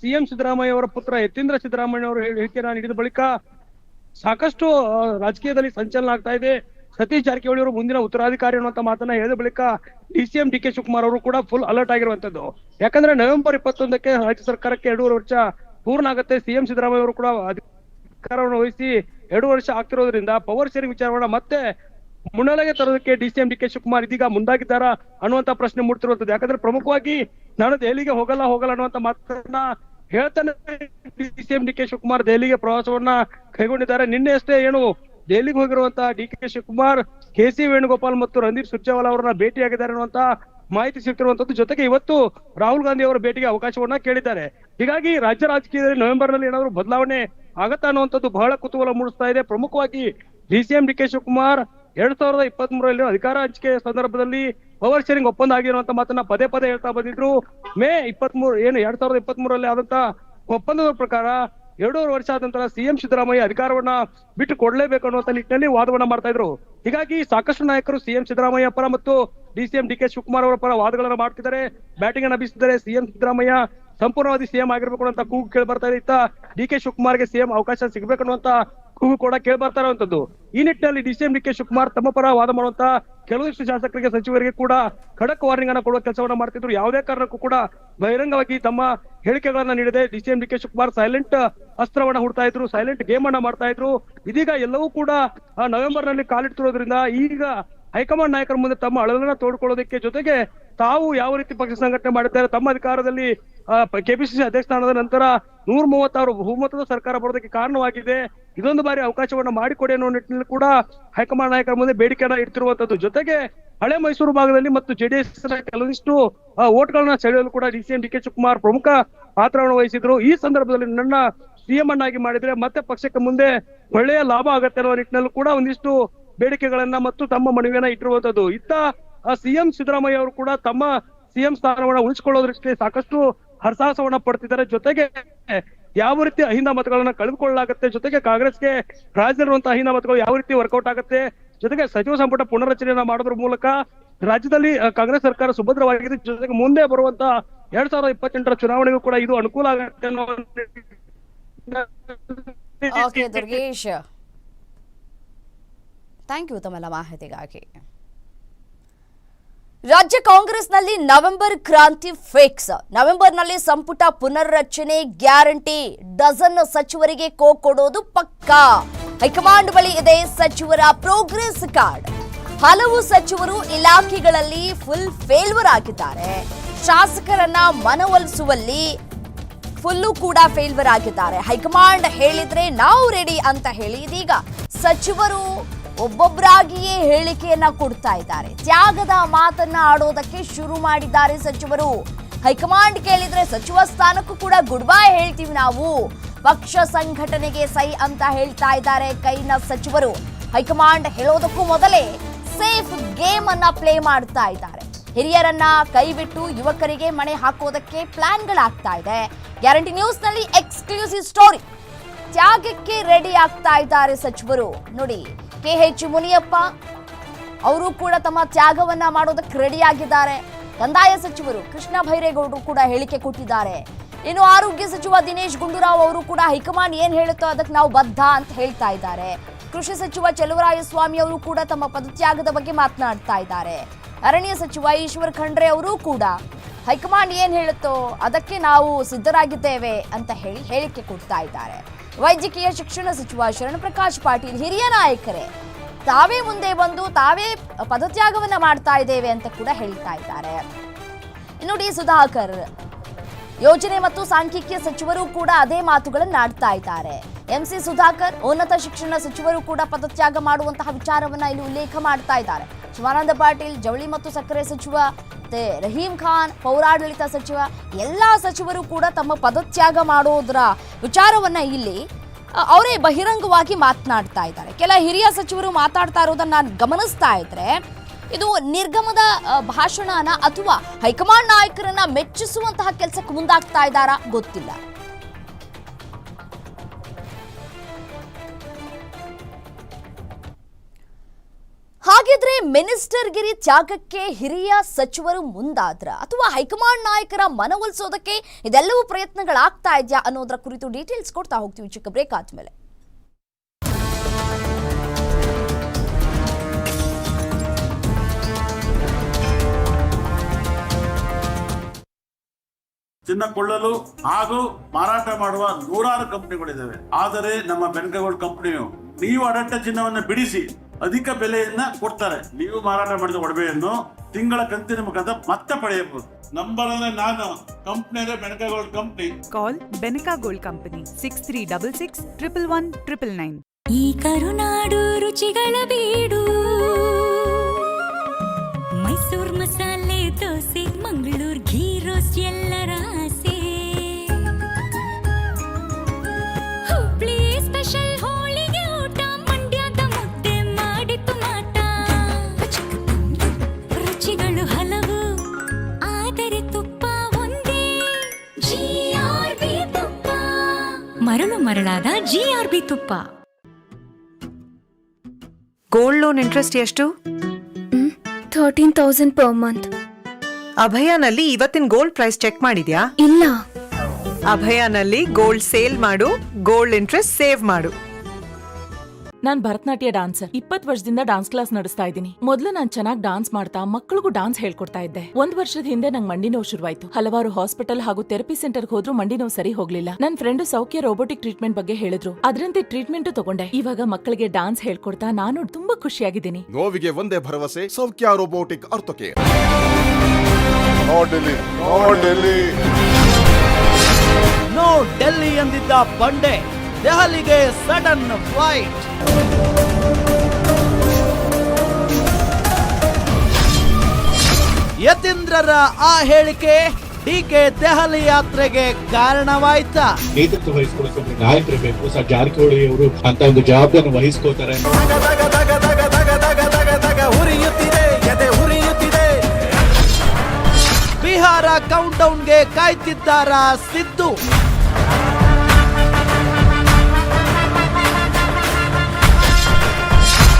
ಸಿಎಂ ಸಿದ್ದರಾಮಯ್ಯ ಅವರ ಪುತ್ರ ಯತೀಂದ್ರ ಸಿದ್ದರಾಮಯ್ಯ ಅವರು ಹೇಳಿಕೆಯನ್ನು ನೀಡಿದ ಬಳಿಕ ಸಾಕಷ್ಟು ರಾಜಕೀಯದಲ್ಲಿ ಸಂಚಲನ ಆಗ್ತಾ ಇದೆ. ಸತೀಶ್ ಜಾರಕಿಹೊಳಿ ಅವರು ಮುಂದಿನ ಉತ್ತರಾಧಿಕಾರಿ ಅನ್ನುವಂತ ಮಾತನ್ನ ಹೇಳಿದ ಬಳಿಕ D C M D K Shivakumar ಅವರು ಕೂಡ ಫುಲ್ ಅಲರ್ಟ್ ಆಗಿರುವಂತದ್ದು. ಯಾಕಂದ್ರೆ ನವೆಂಬರ್ ಇಪ್ಪತ್ತೊಂದಕ್ಕೆ ರಾಜ್ಯ ಸರ್ಕಾರಕ್ಕೆ ಎರಡೂವರೆ ವರ್ಷ ಪೂರ್ಣ ಆಗುತ್ತೆ. ಸಿಎಂ ಸಿದ್ದರಾಮಯ್ಯ ಅವರು ಕೂಡ ಅಧಿಕಾರವನ್ನು ವಹಿಸಿ ಎರಡು ವರ್ಷ ಆಗ್ತಿರೋದ್ರಿಂದ ಪವರ್ ಶೇರಿಂಗ್ ವಿಚಾರವನ್ನ ಮತ್ತೆ ಮುನ್ನೆಲೆಗೆ ತರೋದಕ್ಕೆ D C M D K Shivakumar ಇದೀಗ ಮುಂದಾಗಿದ್ದಾರಾ ಅನ್ನುವಂತ ಪ್ರಶ್ನೆ ಮೂಡ್ತಿರುವಂತದ್ದು ಯಾಕಂದ್ರೆ ಪ್ರಮುಖವಾಗಿ ನಾನು ದೆಹಲಿಗೆ ಹೋಗಲ್ಲ ಹೋಗಲ್ಲ ಅನ್ನುವಂತ ಮಾತನ್ನ ಹೇಳ್ತಾನೆ D C M D K Shivakumar. ದೆಹಲಿಗೆ ಪ್ರವಾಸವನ್ನ ಕೈಗೊಂಡಿದ್ದಾರೆ. ನಿನ್ನೆ ಅಷ್ಟೇ ಏನು ದೆಹಲಿಗೆ ಹೋಗಿರುವಂತ D K Shivakumar, K C Venugopal ಮತ್ತು ರಣದೀಪ್ ಸುರ್ಜೇವಾಲಾ ಅವರನ್ನ ಭೇಟಿಯಾಗಿದ್ದಾರೆ ಅನ್ನುವಂತ ಮಾಹಿತಿ ಸಿಗ್ತಿರುವಂತದ್ದು ಜೊತೆಗೆ ಇವತ್ತು ರಾಹುಲ್ ಗಾಂಧಿ ಅವರ ಭೇಟಿಗೆ ಅವಕಾಶವನ್ನ ಕೇಳಿದ್ದಾರೆ. ಹೀಗಾಗಿ ರಾಜ್ಯ ರಾಜಕೀಯದಲ್ಲಿ ನವೆಂಬರ್ನಲ್ಲಿ ಏನಾದ್ರು ಬದಲಾವಣೆ ಆಗತ್ತಾ ಅನ್ನುವಂಥದ್ದು ಬಹಳ ಕುತೂಹಲ ಮೂಡಿಸ್ತಾ ಇದೆ. ಪ್ರಮುಖವಾಗಿ D C M D K Shivakumar ಎರಡ್ ಸಾವಿರದ ಇಪ್ಪತ್ತ್ ಮೂರರಲ್ಲಿ ಅಧಿಕಾರ ಹಂಚಿಕೆ ಸಂದರ್ಭದಲ್ಲಿ ಪವರ್ ಶೇರಿಂಗ್ ಒಪ್ಪಂದ ಆಗಿರುವಂತ ಮಾತನ್ನ ಪದೇ ಪದೇ ಹೇಳ್ತಾ ಬಂದಿದ್ರು. ಮೇ ಇಪ್ಪತ್ತ್ ಮೂರು ಏನು, ಎರಡ್ ಸಾವಿರದ ಇಪ್ಪತ್ತ್ ಮೂರಲ್ಲಿ ಆದಂತ ಒಪ್ಪಂದದ ಪ್ರಕಾರ ಎರಡೂವರೆ ವರ್ಷ ಆದ ನಂತರ ಸಿಎಂ ಸಿದ್ದರಾಮಯ್ಯ ಅಧಿಕಾರವನ್ನ ಬಿಟ್ಟು ಕೊಡಲೇಬೇಕು ಅನ್ನುವಂತ ನಿಟ್ಟಿನಲ್ಲಿ ವಾದವನ್ನ ಮಾಡ್ತಾ ಇದ್ರು. ಹೀಗಾಗಿ ಸಾಕಷ್ಟು ನಾಯಕರು ಸಿಎಂ ಸಿದ್ದರಾಮಯ್ಯ ಪರ ಮತ್ತು ಡಿಸಿಎಂ ಡಿ ಕೆ ಶಿವಕುಮಾರ್ ಅವರ ಪರ ವಾದಗಳನ್ನ ಮಾಡ್ತಿದ್ದಾರೆ. ಬ್ಯಾಟಿಂಗ್ ಅನ್ನ ಬೀಸಿದ್ದಾರೆ ಸಿಎಂ ಸಿದ್ದರಾಮಯ್ಯ ಸಂಪೂರ್ಣವಾಗಿ ಸಿಎಂ ಆಗಿರ್ಬೇಕು ಅಂತ ಕೂಗು ಕೇಳಿ ಬರ್ತಾ ಇತ್ತ ಡಿ ಕೆ ಶಿವಕುಮಾರ್ಗೆ ಸಿಎಂ ಅವಕಾಶ ಸಿಗ್ಬೇಕು ಅನ್ನುವಂತ ಕೂಡ ಕೇಳಿ ಬರ್ತಾ ಅಂತದ್ದು. ಈ ನಿಟ್ಟಿನಲ್ಲಿ D C D K Shivakumar ತಮ್ಮ ಪರ ವಾದ ಮಾಡುವಂತ ಕೆಲವಷ್ಟು ಶಾಸಕರಿಗೆ, ಸಚಿವರಿಗೆ ಕೂಡ ಖಡಕ್ ವಾರ್ನಿಂಗ್ ಅನ್ನ ಕೊಡುವ ಕೆಲಸವನ್ನ ಮಾಡ್ತಿದ್ರು. ಯಾವುದೇ ಕಾರಣಕ್ಕೂ ಕೂಡ ಬಹಿರಂಗವಾಗಿ ತಮ್ಮ ಹೇಳಿಕೆಗಳನ್ನ ನೀಡದೆ D C M D K Shivakumar silent ಅಸ್ತ್ರವನ್ನ ಹುಡ್ತಾ ಇದ್ರು ಸೈಲೆಂಟ್ ಗೇಮ್ ಅನ್ನ ಮಾಡ್ತಾ ಇದ್ರು. ಇದೀಗ ಎಲ್ಲವೂ ಕೂಡ ನವೆಂಬರ್ನಲ್ಲಿ ಕಾಲಿಡ್ತಿರೋದ್ರಿಂದ ಈಗ ಹೈಕಮಾಂಡ್ ನಾಯಕರ ಮುಂದೆ ತಮ್ಮ ಅಳಲನ್ನ ತೋಡ್ಕೊಳ್ಳೋದಕ್ಕೆ ಜೊತೆಗೆ ತಾವು ಯಾವ ರೀತಿ ಪಕ್ಷ ಸಂಘಟನೆ ಮಾಡಿದ್ದಾರೆ, ತಮ್ಮ ಅಧಿಕಾರದಲ್ಲಿ ಕೆಪಿಸಿಸಿ ಅಧ್ಯಕ್ಷ ಸ್ಥಾನದ ನಂತರ ನೂರ ಮೂವತ್ತಾರು ಬಹುಮತದ ಸರ್ಕಾರ ಬರೋದಕ್ಕೆ ಕಾರಣವಾಗಿದೆ. ಇದೊಂದು ಬಾರಿ ಅವಕಾಶವನ್ನ ಮಾಡಿಕೊಡಿ ಅನ್ನೋ ನಿಟ್ಟಿನಲ್ಲಿ ಕೂಡ ಹೈಕಮಾಂಡ್ ನಾಯಕರ ಮುಂದೆ ಬೇಡಿಕೆಯನ್ನ ಇಡ್ತಿರುವಂತದ್ದು ಜೊತೆಗೆ ಹಳೆ ಮೈಸೂರು ಭಾಗದಲ್ಲಿ ಮತ್ತು ಜೆಡಿಎಸ್ ಕೆಲವೊಂದಿಷ್ಟು ಓಟ್ಗಳನ್ನ ಸೆಳೆಯಲು ಕೂಡ D C M D Shivakumar ಪ್ರಮುಖ ಪಾತ್ರವನ್ನು ವಹಿಸಿದ್ರು. ಈ ಸಂದರ್ಭದಲ್ಲಿ ನನ್ನ ಸಿಎಂ ಅನ್ನಾಗಿ ಮಾಡಿದ್ರೆ ಮತ್ತೆ ಪಕ್ಷಕ್ಕೆ ಮುಂದೆ ಒಳ್ಳೆಯ ಲಾಭ ಆಗತ್ತೆ ಅನ್ನೋ ನಿಟ್ಟಿನಲ್ಲೂ ಕೂಡ ಒಂದಿಷ್ಟು ಬೇಡಿಕೆಗಳನ್ನ ಮತ್ತು ತಮ್ಮ ಮನವಿಯನ್ನ ಇಟ್ಟಿರುವಂತದ್ದು. ಇತ್ತ ಸಿಎಂ ಸಿದ್ದರಾಮಯ್ಯ ಅವರು ಕೂಡ ತಮ್ಮ ಸಿಎಂ ಸ್ಥಾನವನ್ನ ಉಳಿಸಿಕೊಳ್ಳೋದಕ್ಕೆ ಸಾಕಷ್ಟು ಹರಸಾಹಸವನ್ನ ಪಡ್ತಿದ್ದಾರೆ. ಜೊತೆಗೆ ಯಾವ ರೀತಿ ಅಹಿಂದ ಮತಗಳನ್ನ ಕಳೆದುಕೊಳ್ಳಲಾಗುತ್ತೆ? ಜೊತೆಗೆ ಕಾಂಗ್ರೆಸ್ಗೆ ರಾಜ್ಯದಲ್ಲಿರುವಂತಹ ಅಹಿಂದ ಮತಗಳು ಯಾವ ರೀತಿ ವರ್ಕೌಟ್ ಆಗುತ್ತೆ? ಜೊತೆಗೆ ಸಚಿವ ಸಂಪುಟ ಪುನರ್ರಚನೆಯನ್ನ ಮಾಡೋದ್ರ ಮೂಲಕ ರಾಜ್ಯದಲ್ಲಿ ಕಾಂಗ್ರೆಸ್ ಸರ್ಕಾರ ಸುಭದ್ರವಾಗಿದೆ. ಜೊತೆಗೆ ಮುಂದೆ ಬರುವಂತ ಎರಡ್ ಸಾವಿರದ ಇಪ್ಪತ್ತೆಂಟರ ಚುನಾವಣೆಗೂ ಕೂಡ ಇದು ಅನುಕೂಲ ಆಗುತ್ತೆ ಅನ್ನೋ ಥ್ಯಾಂಕ್ ಯು ತಮ್ಮೆಲ್ಲ ಮಾಹಿತಿಗಾಗಿ. ರಾಜ್ಯ ಕಾಂಗ್ರೆಸ್ನಲ್ಲಿ ನವೆಂಬರ್ ಕ್ರಾಂತಿ ಫಿಕ್ಸ್. ನವೆಂಬರ್ನಲ್ಲಿ ಸಂಪುಟ ಪುನರ್ರಚನೆ ಗ್ಯಾರಂಟಿ. ಡಜನ್ ಸಚಿವರಿಗೆ ಕೋ ಕೊಡೋದು ಪಕ್ಕಾ. ಹೈಕಮಾಂಡ್ ಬಳಿ ಇದೆ ಸಚಿವರ ಪ್ರೋಗ್ರೆಸ್ ಕಾರ್ಡ್. ಹಲವು ಸಚಿವರು ಇಲಾಖೆಗಳಲ್ಲಿ ಫುಲ್ ಫೇಲ್ವರ್ ಆಗಿದ್ದಾರೆ. ಶಾಸಕರನ್ನ ಮನವೊಲಿಸುವಲ್ಲಿ ಫುಲ್ಲು ಕೂಡ ಫೇಲ್ವರ್ ಆಗಿದ್ದಾರೆ. ಹೈಕಮಾಂಡ್ ಹೇಳಿದ್ರೆ ನಾವು ರೆಡಿ ಅಂತ ಹೇಳಿ ಇದೀಗ ಸಚಿವರು ಒಬ್ಬೊಬ್ಬರಾಗಿಯೇ ಹೇಳಿಕೆಯನ್ನ ಕೊಡ್ತಾ ಇದ್ದಾರೆ. ತ್ಯಾಗದ ಮಾತನ್ನ ಆಡೋದಕ್ಕೆ ಶುರು ಮಾಡಿದ್ದಾರೆ ಸಚಿವರು. ಹೈಕಮಾಂಡ್ ಕೇಳಿದ್ರೆ ಸಚಿವ ಸ್ಥಾನಕ್ಕೂ ಕೂಡ ಗುಡ್ ಬೈ ಹೇಳ್ತೀವಿ ನಾವು. ಪಕ್ಷ ಸಂಘಟನೆಗೆ ಸೈ ಅಂತ ಹೇಳ್ತಾ ಇದ್ದಾರೆ ಕೈನ ಸಚಿವರು. ಹೈಕಮಾಂಡ್ ಹೇಳೋದಕ್ಕೂ ಮೊದಲೇ ಸೇಫ್ ಗೇಮ್ ಅನ್ನ ಪ್ಲೇ ಮಾಡ್ತಾ ಇದ್ದಾರೆ. ಹಿರಿಯರನ್ನ ಕೈಬಿಟ್ಟು ಯುವಕರಿಗೆ ಮಣೆ ಹಾಕೋದಕ್ಕೆ ಪ್ಲಾನ್ಗಳಾಗ್ತಾ ಇದೆ. ಗ್ಯಾರಂಟಿ ನ್ಯೂಸ್ನಲ್ಲಿ ಎಕ್ಸ್ಕ್ಲೂಸಿವ್ ಸ್ಟೋರಿ. ತ್ಯಾಗಕ್ಕೆ ರೆಡಿ ಆಗ್ತಾ ಇದ್ದಾರೆ ಸಚಿವರು. ನೋಡಿ ಕೆ ಎಚ್ ಮುನಿಯಪ್ಪ ಅವರು ಕೂಡ ತಮ್ಮ ತ್ಯಾಗವನ್ನ ಮಾಡೋದಕ್ಕೆ ರೆಡಿಯಾಗಿದ್ದಾರೆ ಕಂದಾಯ ಸಚಿವರು ಕೃಷ್ಣ ಭೈರೇಗೌಡರು ಕೂಡ ಹೇಳಿಕೆ ಕೊಟ್ಟಿದ್ದಾರೆ. ಇನ್ನು ಆರೋಗ್ಯ ಸಚಿವ ದಿನೇಶ್ ಗುಂಡೂರಾವ್ ಅವರು ಕೂಡ ಹೈಕಮಾಂಡ್ ಏನ್ ಹೇಳುತ್ತೋ ಅದಕ್ಕೆ ನಾವು ಬದ್ಧ ಅಂತ ಹೇಳ್ತಾ ಇದ್ದಾರೆ. ಕೃಷಿ ಸಚಿವ ಚಲುವರಾಯಸ್ವಾಮಿ ಅವರು ಕೂಡ ತಮ್ಮ ಪದತ್ಯಾಗದ ಬಗ್ಗೆ ಮಾತನಾಡ್ತಾ ಇದ್ದಾರೆ. ಅರಣ್ಯ ಸಚಿವ ಈಶ್ವರ್ ಖಂಡ್ರೆ ಅವರು ಕೂಡ ಹೈಕಮಾಂಡ್ ಏನ್ ಹೇಳುತ್ತೋ ಅದಕ್ಕೆ ನಾವು ಸಿದ್ಧರಾಗಿದ್ದೇವೆ ಅಂತ ಹೇಳಿ ಹೇಳಿಕೆ ಕೊಡ್ತಾ ಇದ್ದಾರೆ. ವೈದ್ಯಕೀಯ ಶಿಕ್ಷಣ ಸಚಿವ ಶರಣಪ್ರಕಾಶ್ ಪಾಟೀಲ್ ಹಿರಿಯ ನಾಯಕರೇ, ತಾವೇ ಮುಂದೆ ಬಂದು ತಾವೇ ಪದತ್ಯಾಗವನ್ನ ಮಾಡ್ತಾ ಇದ್ದೇವೆ ಅಂತ ಕೂಡ ಹೇಳ್ತಾ ಇದ್ದಾರೆ. ಇನ್ನು ಡಿ ಸುಧಾಕರ್ ಯೋಜನೆ ಮತ್ತು ಸಾಂಖ್ಯಿಕ ಸಚಿವರು ಕೂಡ ಅದೇ ಮಾತುಗಳನ್ನು ಆಡ್ತಾ ಇದ್ದಾರೆ. ಎಂಸಿ ಸುಧಾಕರ್, ಉನ್ನತ ಶಿಕ್ಷಣ ಸಚಿವರು ಕೂಡ ಪದತ್ಯಾಗ ಮಾಡುವಂತಹ ವಿಚಾರವನ್ನ ಇಲ್ಲಿ ಉಲ್ಲೇಖ ಮಾಡ್ತಾ ಇದ್ದಾರೆ. ಶಿವಾನಂದ ಪಾಟೀಲ್, ಜವಳಿ ಮತ್ತು ಸಕ್ಕರೆ ಸಚಿವ ರಹೀಂ ಖಾನ್, ಪೌರಾಡಳಿತ ಸಚಿವ, ಎಲ್ಲಾ ಸಚಿವರು ಕೂಡ ತಮ್ಮ ಪದತ್ಯಾಗ ಮಾಡೋದ್ರ ವಿಚಾರವನ್ನ ಇಲ್ಲಿ ಅವರೇ ಬಹಿರಂಗವಾಗಿ ಮಾತನಾಡ್ತಾ ಇದ್ದಾರೆ. ಕೆಲ ಹಿರಿಯ ಸಚಿವರು ಮಾತಾಡ್ತಾ ಇರೋದನ್ನ ನಾನು ಗಮನಿಸ್ತಾ ಇದ್ರೆ ಇದು ನಿರ್ಗಮದ ಭಾಷಣನ ಅಥವಾ ಹೈಕಮಾಂಡ್ ನಾಯಕರನ್ನ ಮೆಚ್ಚಿಸುವಂತಹ ಕೆಲಸಕ್ಕೆ ಮುಂದಾಗ್ತಾ ಇದ್ದಾರಾ ಗೊತ್ತಿಲ್ಲ. ಹಾಗಿದ್ರೆ ಮಿನಿಸ್ಟರ್ ಗಿರಿ ತ್ಯಾಗಕ್ಕೆ ಹಿರಿಯ ಸಚಿವರು ಮುಂದಾದ್ರ ಅಥವಾ ಹೈಕಮಾಂಡ್ ನಾಯಕರ ಮನವೊಲಿಸೋದಕ್ಕೆ ಇದೆಲ್ಲವೂ ಪ್ರಯತ್ನಗಳಾಗ್ತಾ ಇದೆಯಾ ಅನ್ನೋದರ ಕುರಿತು ಡೀಟೇಲ್ಸ್ ಕೊಡ್ತಾ ಹೋಗ್ತೀವಿ. ಚಿಕ್ಕ ಬ್ರೇಕ್ ಆದ್ಮೇಲೆ. ಚಿನ್ನ ಕೊಳ್ಳಲು ಹಾಗೂ ಮಾರಾಟ ಮಾಡುವ ನೂರಾರು ಕಂಪನಿಗಳಿದ್ದಾವೆ. ಆದರೆ ನಮ್ಮ ಬೆನ್ಕಗೋಲ್ಡ್ ಕಂಪನಿಯು ನೀವು ಅಡಟ್ಟ ಚಿನ್ನವನ್ನು ಬಿಡಿಸಿ ಅಧಿಕ ಬೆಲೆಯನ್ನ ಕೊಡ್ತಾರೆ. ನೀವು ಮಾರಾಟ ಮಾಡಿದ ಒಡವೆಯನ್ನು ತಿಂಗಳ ಕಂತಿನ ಮುಖಾಂತರ ಮತ್ತೆ ಪಡೆಯಬಹುದು. ನಂಬರ್ ಅಂದ್ರೆ ನಾನು ಕಂಪ್ನಿ ಅಂದ್ರೆ Benica Gold company Call Benica Gold Company 6366 111 999. ಈ ಕರುನಾಡು ರುಚಿಗಳ ಬೀಡು. ಮರಳಾದ ಜಿಆರ್ಬಿ ತುಪ್ಪ. ಗೋಲ್ಡ್ ಲೋನ್ ಇಂಟ್ರೆಸ್ಟ್ ಎಷ್ಟು? ಥರ್ಟೀನ್ ತೌಸಂಡ್ ಪರ್ ಮಂತ್ ಅಭಯಾನಲ್ಲಿ ಇವತ್ತಿನ ಗೋಲ್ಡ್ ಪ್ರೈಸ್ ಚೆಕ್ ಮಾಡಿದ್ಯಾ? ಇಲ್ಲ. ಅಭಯಾನಲ್ಲಿ ಗೋಲ್ಡ್ ಸೇಲ್ ಮಾಡು ಗೋಲ್ಡ್ ಇಂಟ್ರೆಸ್ಟ್ ಸೇವ್ ಮಾಡು. ನಾನ್ ಭರತನಾಟ್ಯ ಡಾನ್ಸರ್ ಇಪ್ಪತ್ ವರ್ಷದಿಂದ ಡಾನ್ಸ್ ಕ್ಲಾಸ್ ನಡೆಸ್ತಾ ಇದ್ದೀನಿ. ಮೊದಲು ನಾನ್ ಚೆನ್ನಾಗಿ ಡಾನ್ಸ್ ಮಾಡ್ತಾ ಮಕ್ಕಳಿಗೂ ಡಾನ್ಸ್ ಹೇಳ್ಕೊಡ್ತಾ ಇದ್ದೆ. ಒಂದ್ ವರ್ಷದ ಹಿಂದೆ ನಂಗೆ ಮಂಡಿ ನೋವು ಶುರುವಾಯ್ತು. ಹಲವಾರು ಹಾಸ್ಪಿಟಲ್ ಹಾಗೂ ಥೆರಪಿ ಸೆಂಟರ್ ಹೋದ್ರು ಮಂಡಿ ನೋವು ಸರಿ ಹೋಗ್ಲಿಲ್ಲ. ನನ್ನ ಫ್ರೆಂಡ್ ಸೌಖ್ಯ ರೋಬೋಟಿಕ್ ಟ್ರೀಟ್ಮೆಂಟ್ ಬಗ್ಗೆ ಹೇಳಿದ್ರು. ಅದರಂತೆ ಟ್ರೀಟ್ಮೆಂಟ್ ತಗೊಂಡೆ. ಇವಾಗ ಮಕ್ಕಳಿಗೆ ಡಾನ್ಸ್ ಹೇಳ್ಕೊಡ್ತಾ ನಾನು ತುಂಬಾ ಖುಷಿಯಾಗಿದ್ದೀನಿ. ನೋವಿಗೆ ಒಂದೇ ಭರವಸೆ ಸೌಖ್ಯ ರೋಬೋಟಿಕ್ ಅರ್ಥಕ್ಕೆ ನೋಡೆಲ್ಲಿ ನೋಡೆಲ್ಲಿ ನೋ ಡೆಲ್ಲಿ ಎಂದಿದ್ದ ಬಂಡೆ. ದೆಹಲಿಗೆ ಸಡನ್ ಫ್ಲೈಟ್ ಯತೀಂದ್ರರ ಆ ಹೇಳಿಕೆ ಡಿಕೆ ದೆಹಲಿ ಯಾತ್ರೆಗೆ ಕಾರಣವಾಯ್ತಾ ನೇತೃತ್ವ ವಹಿಸ್ಕೊಳ್ಳೋಕೆ ನಾಯಕರು ಬೇಕು ಸರ್ ಜಾರಕಿಹೊಳಿ ಅವರು ಅಂತ ಒಂದು ಜವಾಬ್ದಾರಿ ವಹಿಸ್ಕೋತಾರೆ ಬಿಹಾರ ಕೌಂಟ್ ಡೌನ್ಗೆ ಕಾಯ್ತಿದ್ದಾರ ಸಿದ್ದು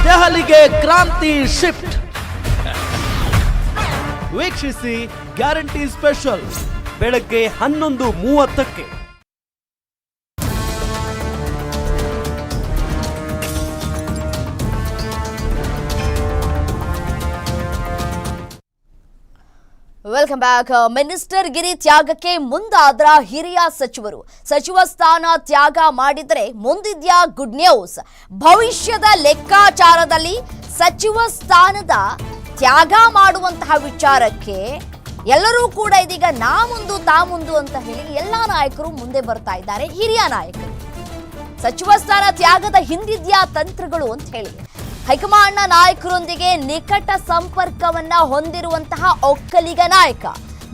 ದೆಹಲಿಗೆ ಕ್ರಾಂತಿ ಶಿಫ್ಟ್. ವೀಕ್ಷಿಸಿ ಗ್ಯಾರಂಟಿ ಸ್ಪೆಷಲ್. ಬೆಳಗ್ಗೆ ಹನ್ನೊಂದು ಮೂವತ್ತಕ್ಕೆ. ವೆಲ್ಕಮ್ ಬ್ಯಾಕ್ ಮಿನಿಸ್ಟರ್ ಗಿರಿ ತ್ಯಾಗಕ್ಕೆ ಮುಂದಾದ್ರ ಹಿರಿಯ ಸಚಿವರು. ಸಚಿವ ಸ್ಥಾನ ತ್ಯಾಗ ಮಾಡಿದರೆ ಮುಂದಿದ್ಯಾ ಗುಡ್ ನ್ಯೂಸ್ ಭವಿಷ್ಯದ ಲೆಕ್ಕಾಚಾರದಲ್ಲಿ ಸಚಿವ ಸ್ಥಾನದ ತ್ಯಾಗ ಮಾಡುವಂತಹ ವಿಚಾರಕ್ಕೆ ಎಲ್ಲರೂ ಕೂಡ ಇದೀಗ ನಾ ಮುಂದು ತಾ ಮುಂದು ಅಂತ ಹೇಳಿ ಎಲ್ಲಾ ನಾಯಕರು ಮುಂದೆ ಬರ್ತಾ ಇದ್ದಾರೆ. ಹಿರಿಯ ನಾಯಕರು. ಸಚಿವ ಸ್ಥಾನ ತ್ಯಾಗದ ಹಿಂದಿದ್ಯಾ ತಂತ್ರಗಳು ಅಂತ ಹೇಳಿ. ಹೈಕಮಾಂಡ್ನ ನಾಯಕರೊಂದಿಗೆ ನಿಕಟ ಸಂಪರ್ಕವನ್ನ ಹೊಂದಿರುವಂತಹ ಒಕ್ಕಲಿಗ ನಾಯಕ.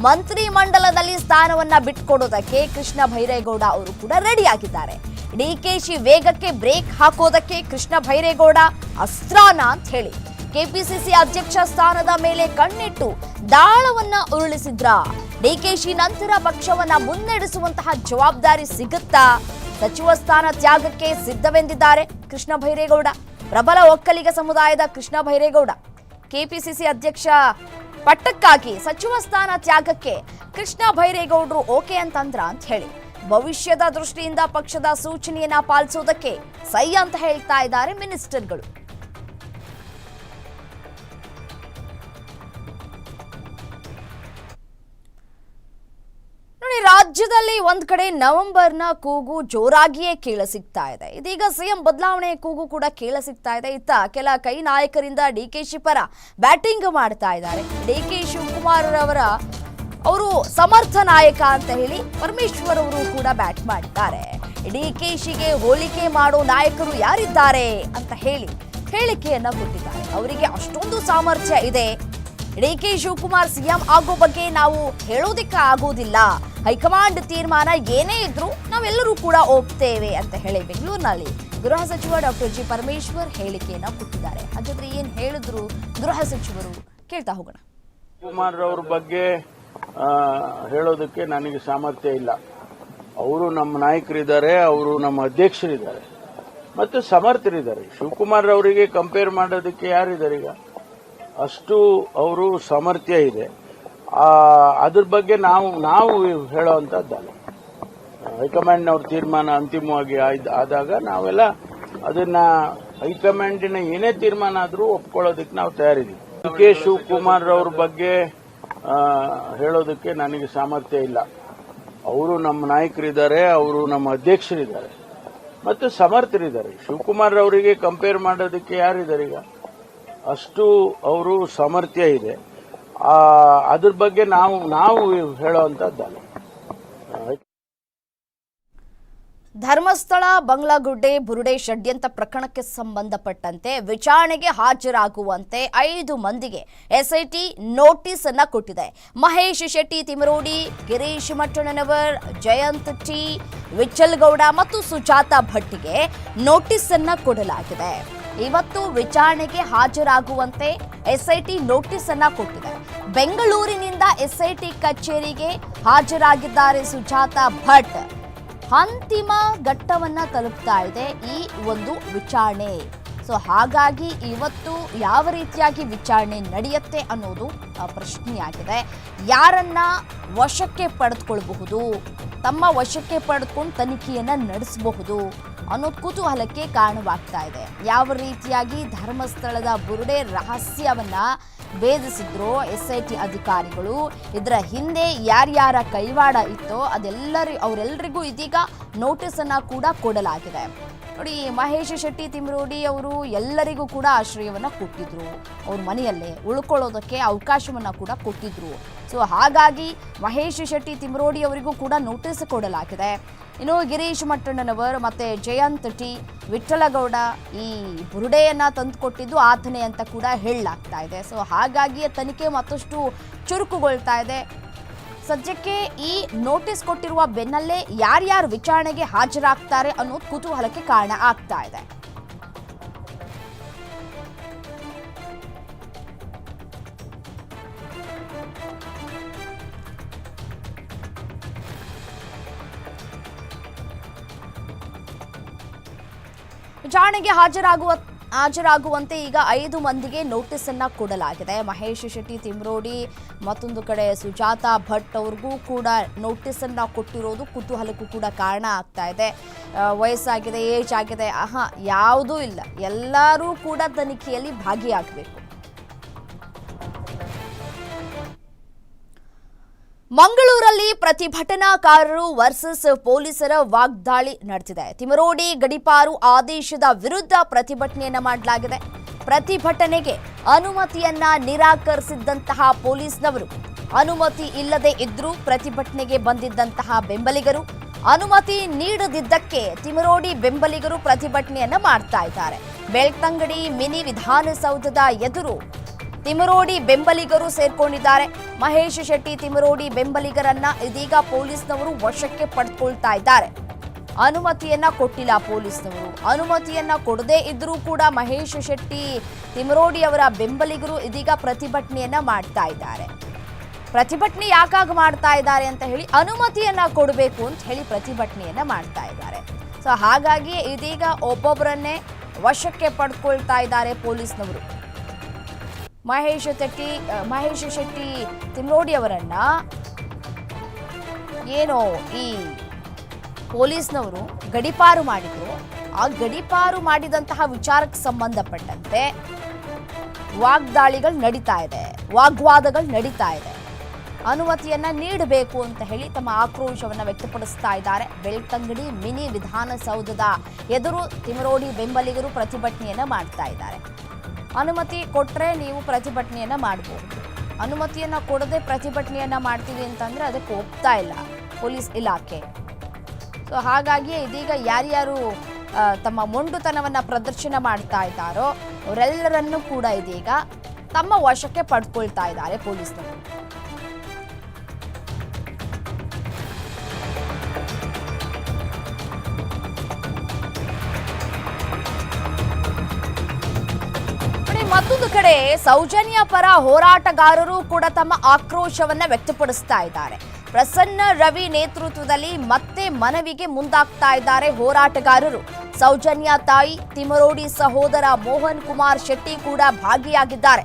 ಮಂತ್ರಿ ಮಂಡಲದಲ್ಲಿ ಸ್ಥಾನವನ್ನ ಬಿಟ್ಕೊಡೋದಕ್ಕೆ ಕೃಷ್ಣ ಭೈರೇಗೌಡ ಅವರು ಕೂಡ ರೆಡಿಯಾಗಿದ್ದಾರೆ. ಡಿಕೆಶಿ ವೇಗಕ್ಕೆ ಬ್ರೇಕ್ ಹಾಕೋದಕ್ಕೆ ಕೃಷ್ಣ ಭೈರೇಗೌಡ ಅಸ್ತ್ರಾನ ಅಂತ ಹೇಳಿ. ಕೆಪಿಸಿಸಿ ಅಧ್ಯಕ್ಷ ಸ್ಥಾನದ ಮೇಲೆ ಕಣ್ಣಿಟ್ಟು ದಾಳವನ್ನ ಉರುಳಿಸಿದ್ರ. ಡಿಕೆಶಿ ನಂತರ ಪಕ್ಷವನ್ನ ಮುನ್ನಡೆಸುವಂತಹ ಜವಾಬ್ದಾರಿ ಸಿಗುತ್ತಾ? ಸಚಿವ ಸ್ಥಾನ ತ್ಯಾಗಕ್ಕೆ ಸಿದ್ಧವೆಂದಿದ್ದಾರೆ ಕೃಷ್ಣ ಭೈರೇಗೌಡ. ಪ್ರಬಲ ಒಕ್ಕಲಿಗ ಸಮುದಾಯದ ಕೃಷ್ಣ ಭೈರೇಗೌಡ, ಕೆಪಿಸಿಸಿ ಅಧ್ಯಕ್ಷ ಪಟ್ಟಕ್ಕಾಗಿ ಸಚಿವ ಸ್ಥಾನ ತ್ಯಾಗಕ್ಕೆ ಕೃಷ್ಣ ಭೈರೇಗೌಡರು ಓಕೆ ಅಂತಂದ್ರ ಅಂತ ಹೇಳಿ. ಭವಿಷ್ಯದ ದೃಷ್ಟಿಯಿಂದ ಪಕ್ಷದ ಸೂಚನೆಯನ್ನ ಪಾಲಿಸುವುದಕ್ಕೆ ಸೈ ಅಂತ ಹೇಳ್ತಾ ಇದ್ದಾರೆ ಮಿನಿಸ್ಟರ್ಗಳು. ನೋಡಿ ರಾಜ್ಯದಲ್ಲಿ ಒಂದ್ ಕಡೆ ನವೆಂಬರ್ನ ಕೂಗು ಜೋರಾಗಿಯೇ ಕೇಳಸಿಗ್ತಾ ಇದೆ. ಇದೀಗ ಸಿಎಂ ಬದಲಾವಣೆ ಕೂಗು ಕೂಡ ಕೇಳಸಿಗ್ತಾ ಇದೆ. ಇತ್ತ ಕೆಲ ಕೈ ನಾಯಕರಿಂದ ಡಿ ಕೆ ಶಿ ಪರ ಬ್ಯಾಟಿಂಗ್ ಮಾಡ್ತಾ ಇದ್ದಾರೆ. ಡಿ ಕೆ ಶಿವಕುಮಾರ್ ಅವರ ಅವರು ಸಮರ್ಥ ನಾಯಕ ಅಂತ ಹೇಳಿ ಪರಮೇಶ್ವರ್ ಅವರು ಕೂಡ ಬ್ಯಾಟ್ ಮಾಡಿದ್ದಾರೆ. ಡಿ ಕೆ ಶಿಗೆ ಹೋಲಿಕೆ ಮಾಡೋ ನಾಯಕರು ಯಾರಿದ್ದಾರೆ ಅಂತ ಹೇಳಿ ಹೇಳಿಕೆಯನ್ನ ಕೊಟ್ಟಿದ್ದಾರೆ. ಅವರಿಗೆ ಅಷ್ಟೊಂದು ಸಾಮರ್ಥ್ಯ ಇದೆ. ಡಿ ಕೆ ಶಿವಕುಮಾರ್ ಸಿಎಂ ಆಗೋ ಬಗ್ಗೆ ನಾವು ಹೇಳೋದಿಕ್ಕೆ ಆಗೋದಿಲ್ಲ ಹೈಕಮಾಂಡ್ ತೀರ್ಮಾನ ಏನೇ ಇದ್ರೂ ನಾವೆಲ್ಲರೂ ಕೂಡ ಒಪ್ತೇವೆ ಅಂತ ಹೇಳಿ ಬೆಂಗಳೂರಿನಲ್ಲಿ ಗೃಹ ಸಚಿವ ಡಾಕ್ಟರ್ ಜಿ. ಪರಮೇಶ್ವರ್ ಹೇಳಿಕೆಯನ್ನ ಕೊಟ್ಟಿದ್ದಾರೆ. ಹಾಗಾದ್ರೆ ಏನ್ ಹೇಳಿದ್ರು ಗೃಹ ಸಚಿವರು? ಕೇಳ್ತಾ ಹೋಗೋಣ. ಕುಮಾರ್ ಅವ್ರ ಬಗ್ಗೆ ಹೇಳೋದಕ್ಕೆ ನನಗೆ ಸಾಮರ್ಥ್ಯ ಇಲ್ಲ. ಅವರು ನಮ್ಮ ನಾಯಕರಿದ್ದಾರೆ, ಅವರು ನಮ್ಮ ಅಧ್ಯಕ್ಷರಿದ್ದಾರೆ. ಮತ್ತು ಸಮರ್ಥರಿದ್ದಾರೆ. ಶಿವಕುಮಾರ್ ಅವರಿಗೆ ಕಂಪೇರ್ ಮಾಡೋದಕ್ಕೆ ಯಾರಿದ್ದಾರೆ ಈಗ? ಅಷ್ಟು ಅವರು ಸಾಮರ್ಥ್ಯ ಇದೆ. ಅದ್ರ ಬಗ್ಗೆ ನಾವು ನಾವು ಹೇಳೋವಂಥದ್ದಲ್ಲ ಹೈಕಮಾಂಡ್ನವ್ರ ತೀರ್ಮಾನ ಅಂತಿಮವಾಗಿ ಆದಾಗ ನಾವೆಲ್ಲ ಅದನ್ನ ಹೈಕಮಾಂಡಿನ ಏನೇ ತೀರ್ಮಾನ ಆದರೂ ಒಪ್ಕೊಳ್ಳೋದಕ್ಕೆ ನಾವು ತಯಾರಿದ್ದೀವಿ. ಕೆ ಶಿವಕುಮಾರ್ ಅವ್ರ ಬಗ್ಗೆ ಹೇಳೋದಕ್ಕೆ ನನಗೆ ಸಾಮರ್ಥ್ಯ ಇಲ್ಲ. ಅವರು ನಮ್ಮ ನಾಯಕರಿದ್ದಾರೆ, ಅವರು ನಮ್ಮ ಅಧ್ಯಕ್ಷರಿದ್ದಾರೆ. ಮತ್ತು ಸಮರ್ಥರಿದ್ದಾರೆ. ಶಿವಕುಮಾರ್ ಅವರಿಗೆ ಕಂಪೇರ್ ಮಾಡೋದಕ್ಕೆ ಯಾರಿದ್ದಾರೆ ಈಗ? ಅಷ್ಟು ಅವರು ಸಾಮರ್ಥ್ಯ ಇದೆ. ಅದ್ರ ಬಗ್ಗೆ ನಾವು ನಾವು ಹೇಳೋವಂಥದ್ದಲ್ಲ ಧರ್ಮಸ್ಥಳ, ಬಂಗ್ಲಾಗುಡ್ಡೆ ಬುರುಡೆ ಷಡ್ಯಂತ್ರ ಪ್ರಕರಣಕ್ಕೆ ಸಂಬಂಧಪಟ್ಟಂತೆ ವಿಚಾರಣೆಗೆ ಹಾಜರಾಗುವಂತೆ ಐದು ಮಂದಿಗೆ ಎಸ್ಐಟಿ ನೋಟಿಸ್ ಅನ್ನ ಕೊಟ್ಟಿದೆ. ಮಹೇಶ್ ಶೆಟ್ಟಿ, ತಿಮರೋಡಿ, ಗಿರೀಶ್ ಮಟ್ಟಣ್ಣನವರ್ ಜಯಂತ್ ಟಿ ವಿಚಲ್ಗೌಡ ಮತ್ತು ಸುಜಾತ ಭಟ್ಟಿಗೆ ನೋಟಿಸ್ ಅನ್ನ ಕೊಡಲಾಗಿದೆ. ಇವತ್ತು ವಿಚಾರಣೆಗೆ ಹಾಜರಾಗುವಂತೆ ಎಸ್ಐಟಿ ನೋಟಿಸ್ ಅನ್ನ ಕೊಟ್ಟಿದೆ. ಬೆಂಗಳೂರಿನಿಂದ ಎಸ್ಐಟಿ ಕಚೇರಿಗೆ ಹಾಜರಾಗಿದ್ದಾರೆ ಸುಜಾತ ಭಟ್. ಅಂತಿಮ ಘಟ್ಟವನ್ನ ತಲುಪ್ತಾ ಇದೆ ಈ ಒಂದು ವಿಚಾರಣೆ. ಸೊ, ಹಾಗಾಗಿ ಇವತ್ತು ಯಾವ ರೀತಿಯಾಗಿ ವಿಚಾರಣೆ ನಡೆಯುತ್ತೆ ಅನ್ನೋದು ಪ್ರಶ್ನೆಯಾಗಿದೆ. ಯಾರನ್ನ ವಶಕ್ಕೆ ಪಡೆದುಕೊಳ್ಬಹುದು? ತಮ್ಮ ವಶಕ್ಕೆ ಪಡೆದುಕೊಂಡು ತನಿಖೆಯನ್ನ ನಡೆಸಬಹುದು? ಅನ್ನೋದು ಕುತೂಹಲಕ್ಕೆ ಕಾರಣವಾಗ್ತಾ ಇದೆ ಯಾವ ರೀತಿಯಾಗಿ ಧರ್ಮಸ್ಥಳದ ಬುರುಡೆ ರಹಸ್ಯವನ್ನ ಭೇದಿಸಿದ್ರು ಎಸ್ ಐ ಟಿ ಅಧಿಕಾರಿಗಳು, ಇದರ ಹಿಂದೆ ಯಾರ್ಯಾರ ಕೈವಾಡ ಇತ್ತೋ ಅದೆಲ್ಲರಿ ಅವರೆಲ್ಲರಿಗೂ ಇದೀಗ ನೋಟಿಸ್ ಅನ್ನ ಕೂಡ ಕೊಡಲಾಗಿದೆ. ನೋಡಿ, ಮಹೇಶ್ ಶೆಟ್ಟಿ ತಿಮ್ರೋಡಿ ಅವರು ಎಲ್ಲರಿಗೂ ಕೂಡ ಆಶ್ರಯವನ್ನ ಕೊಟ್ಟಿದ್ರು. ಅವ್ರ ಮನೆಯಲ್ಲೇ ಉಳ್ಕೊಳ್ಳೋದಕ್ಕೆ ಅವಕಾಶವನ್ನ ಕೂಡ ಕೊಟ್ಟಿದ್ರು. ಸೊ, ಹಾಗಾಗಿ ಮಹೇಶ್ ಶೆಟ್ಟಿ ತಿಮ್ರೋಡಿ ಅವರಿಗೂ ಕೂಡ ನೋಟಿಸ್ ಕೊಡಲಾಗಿದೆ. ಇನ್ನು ಗಿರೀಶ್ ಮಟ್ಟಣ್ಣನವರು ಮತ್ತೆ ಜಯಂತ್ ಟಿ ವಿಠ್ಠಲಗೌಡ ಈ ಬುರುಡೆಯನ್ನ ತಂದುಕೊಟ್ಟಿದ್ದು ಆತನೇ ಅಂತ ಕೂಡ ಹೇಳಲಾಗ್ತಾ ಇದೆ. ಸೊ ಹಾಗಾಗಿ ತನಿಖೆ ಮತ್ತಷ್ಟು ಚುರುಕುಗೊಳ್ತಾ ಇದೆ. ಸದ್ಯಕ್ಕೆ ಈ ನೋಟಿಸ್ ಕೊಟ್ಟಿರುವ ಬೆನ್ನಲ್ಲೇ ಯಾರ್ಯಾರು ವಿಚಾರಣೆಗೆ ಹಾಜರಾಗ್ತಾರೆ ಅನ್ನೋದು ಕುತೂಹಲಕ್ಕೆ ಕಾರಣ ಆಗ್ತಾ ಇದೆ. ವಿಚಾರಣೆಗೆ ಹಾಜರಾಗುವ ಹಾಜರಾಗುವಂತೆ ಈಗ ಐದು ಮಂದಿಗೆ ನೋಟಿಸ್ ಅನ್ನ ಕೊಡಲಾಗಿದೆ. ಮಹೇಶ್ ಶೆಟ್ಟಿ, ತಿಮ್ರೋಡಿ, ಮತ್ತೊಂದು ಕಡೆ ಸುಜಾತಾ ಭಟ್ ಅವ್ರಿಗೂ ಕೂಡ ನೋಟಿಸ್ ಅನ್ನ ಕೊಟ್ಟಿರೋದು ಕುತೂಹಲಕ್ಕೂ ಕೂಡ ಕಾರಣ ಆಗ್ತಾ ಇದೆ. ವಯಸ್ಸಾಗಿದೆ ಏಜ್ ಆಗಿದೆ, ಆಹಾ, ಯಾವುದೂ ಇಲ್ಲ. ಎಲ್ಲರೂ ಕೂಡ ತನಿಖೆಯಲ್ಲಿ ಭಾಗಿಯಾಗಬೇಕು. ಮಂಗಳೂರಲ್ಲಿ ಪ್ರತಿಭಟನಾಕಾರರು ವರ್ಸಸ್ ಪೊಲೀಸರ ವಾಗ್ದಾಳಿ ನಡೆದಿದೆ. ತಿಮರೋಡಿ ಗಡಿಪಾರು ಆದೇಶದ ವಿರುದ್ಧ ಪ್ರತಿಭಟನೆಯನ್ನು ಮಾಡಲಾಗಿದೆ. ಪ್ರತಿಭಟನೆಗೆ ಅನುಮತಿಯನ್ನ ನಿರಾಕರಿಸಿದ್ದಂತಹ ಪೊಲೀಸ್ನವರು ಅನುಮತಿ ಇಲ್ಲದೆ ಇದ್ರೂ ಪ್ರತಿಭಟನೆಗೆ ಬಂದಿದ್ದಂತಹ ಬೆಂಬಲಿಗರು ಅನುಮತಿ ನೀಡದಿದ್ದಕ್ಕೆ ತಿಮರೋಡಿ ಬೆಂಬಲಿಗರು ಪ್ರತಿಭಟನೆಯನ್ನ ಮಾಡ್ತಾ ಇದ್ದಾರೆ. ಬೆಳ್ತಂಗಡಿ ಮಿನಿ ವಿಧಾನಸೌಧದ ಎದುರು ತಿಮರೋಡಿ ಬೆಂಬಲಿಗರು ಸೇರ್ಕೊಂಡಿದ್ದಾರೆ. ಮಹೇಶ್ ಶೆಟ್ಟಿ ತಿಮರೋಡಿ ಬೆಂಬಲಿಗರನ್ನ ಇದೀಗ ಪೊಲೀಸ್ನವರು ವಶಕ್ಕೆ ಪಡೆದುಕೊಳ್ತಾ ಇದ್ದಾರೆ. ಅನುಮತಿಯನ್ನ ಕೊಟ್ಟಿಲ್ಲ ಪೊಲೀಸ್ನವರು. ಅನುಮತಿಯನ್ನ ಕೊಡದೇ ಇದ್ರೂ ಕೂಡ ಮಹೇಶ್ ಶೆಟ್ಟಿ ತಿಮರೋಡಿ ಅವರ ಬೆಂಬಲಿಗರು ಇದೀಗ ಪ್ರತಿಭಟನೆಯನ್ನ ಮಾಡ್ತಾ ಇದ್ದಾರೆ. ಪ್ರತಿಭಟನೆ ಯಾಕಾಗ ಮಾಡ್ತಾ ಇದ್ದಾರೆ ಅಂತ ಹೇಳಿ ಅನುಮತಿಯನ್ನ ಕೊಡಬೇಕು ಅಂತ ಹೇಳಿ ಪ್ರತಿಭಟನೆಯನ್ನ ಮಾಡ್ತಾ ಇದ್ದಾರೆ. ಸೊ ಹಾಗಾಗಿ ಇದೀಗ ಒಬ್ಬೊಬ್ಬರನ್ನೇ ವಶಕ್ಕೆ ಪಡ್ಕೊಳ್ತಾ ಇದ್ದಾರೆ ಪೊಲೀಸ್ನವರು. ಮಹೇಶ್ ಶೆಟ್ಟಿ ಮಹೇಶ್ ಶೆಟ್ಟಿ ತಿಮ್ರೋಡಿ ಅವರನ್ನ ಏನೋ ಈ ಪೊಲೀಸ್ನವರು ಗಡಿಪಾರು ಮಾಡಿದ್ರು. ಆ ಗಡಿಪಾರು ಮಾಡಿದಂತಹ ವಿಚಾರಕ್ಕೆ ಸಂಬಂಧಪಟ್ಟಂತೆ ವಾಗ್ದಾಳಿಗಳು ನಡೀತಾ ಇದೆ, ವಾಗ್ವಾದಗಳು ನಡೀತಾ ಇದೆ. ಅನುಮತಿಯನ್ನ ನೀಡಬೇಕು ಅಂತ ಹೇಳಿ ತಮ್ಮ ಆಕ್ರೋಶವನ್ನ ವ್ಯಕ್ತಪಡಿಸ್ತಾ ಇದ್ದಾರೆ. ಬೆಳ್ತಂಗಡಿ ಮಿನಿ ವಿಧಾನಸೌಧದ ಎದುರು ತಿಮರೋಡಿ ಬೆಂಬಲಿಗರು ಪ್ರತಿಭಟನೆಯನ್ನ ಮಾಡ್ತಾ ಇದ್ದಾರೆ. ಅನುಮತಿ ಕೊಟ್ರೆ ನೀವು ಪ್ರತಿಭಟನೆಯನ್ನು ಮಾಡ್ಬೋದು. ಅನುಮತಿಯನ್ನ ಕೊಡದೆ ಪ್ರತಿಭಟನೆಯನ್ನು ಮಾಡ್ತೀವಿ ಅಂತಂದ್ರೆ ಅದಕ್ಕೆ ಒಪ್ತಾ ಇಲ್ಲ ಪೊಲೀಸ್ ಇಲಾಖೆ. ಸೊ ಹಾಗಾಗಿ ಇದೀಗ ಯಾರ್ಯಾರು ತಮ್ಮ ಮೊಂಡುತನವನ್ನು ಪ್ರದರ್ಶನ ಮಾಡ್ತಾ ಇದ್ದಾರೋ, ಅವರೆಲ್ಲರನ್ನೂ ಕೂಡ ಇದೀಗ ತಮ್ಮ ವಶಕ್ಕೆ ಪಡ್ಕೊಳ್ತಾ ಇದ್ದಾರೆ ಪೊಲೀಸ್ನವರು. ಕಡೆ ಸೌಜನ್ಯ ಪರ ಹೋರಾಟಗಾರರು ಕೂಡ ತಮ್ಮ ಆಕ್ರೋಶವನ್ನ ವ್ಯಕ್ತಪಡಿಸ್ತಾ ಇದ್ದಾರೆ. ಪ್ರಸನ್ನ ರವಿ ನೇತೃತ್ವದಲ್ಲಿ ಮತ್ತೆ ಮನವಿಗೆ ಮುಂದಾಗ್ತಾ ಇದ್ದಾರೆ ಹೋರಾಟಗಾರರು. ಸೌಜನ್ಯ ತಾಯಿ ತಿಮರೋಡಿ ಸಹೋದರ ಮೋಹನ್ ಕುಮಾರ್ ಶೆಟ್ಟಿ ಕೂಡ ಭಾಗಿಯಾಗಿದ್ದಾರೆ.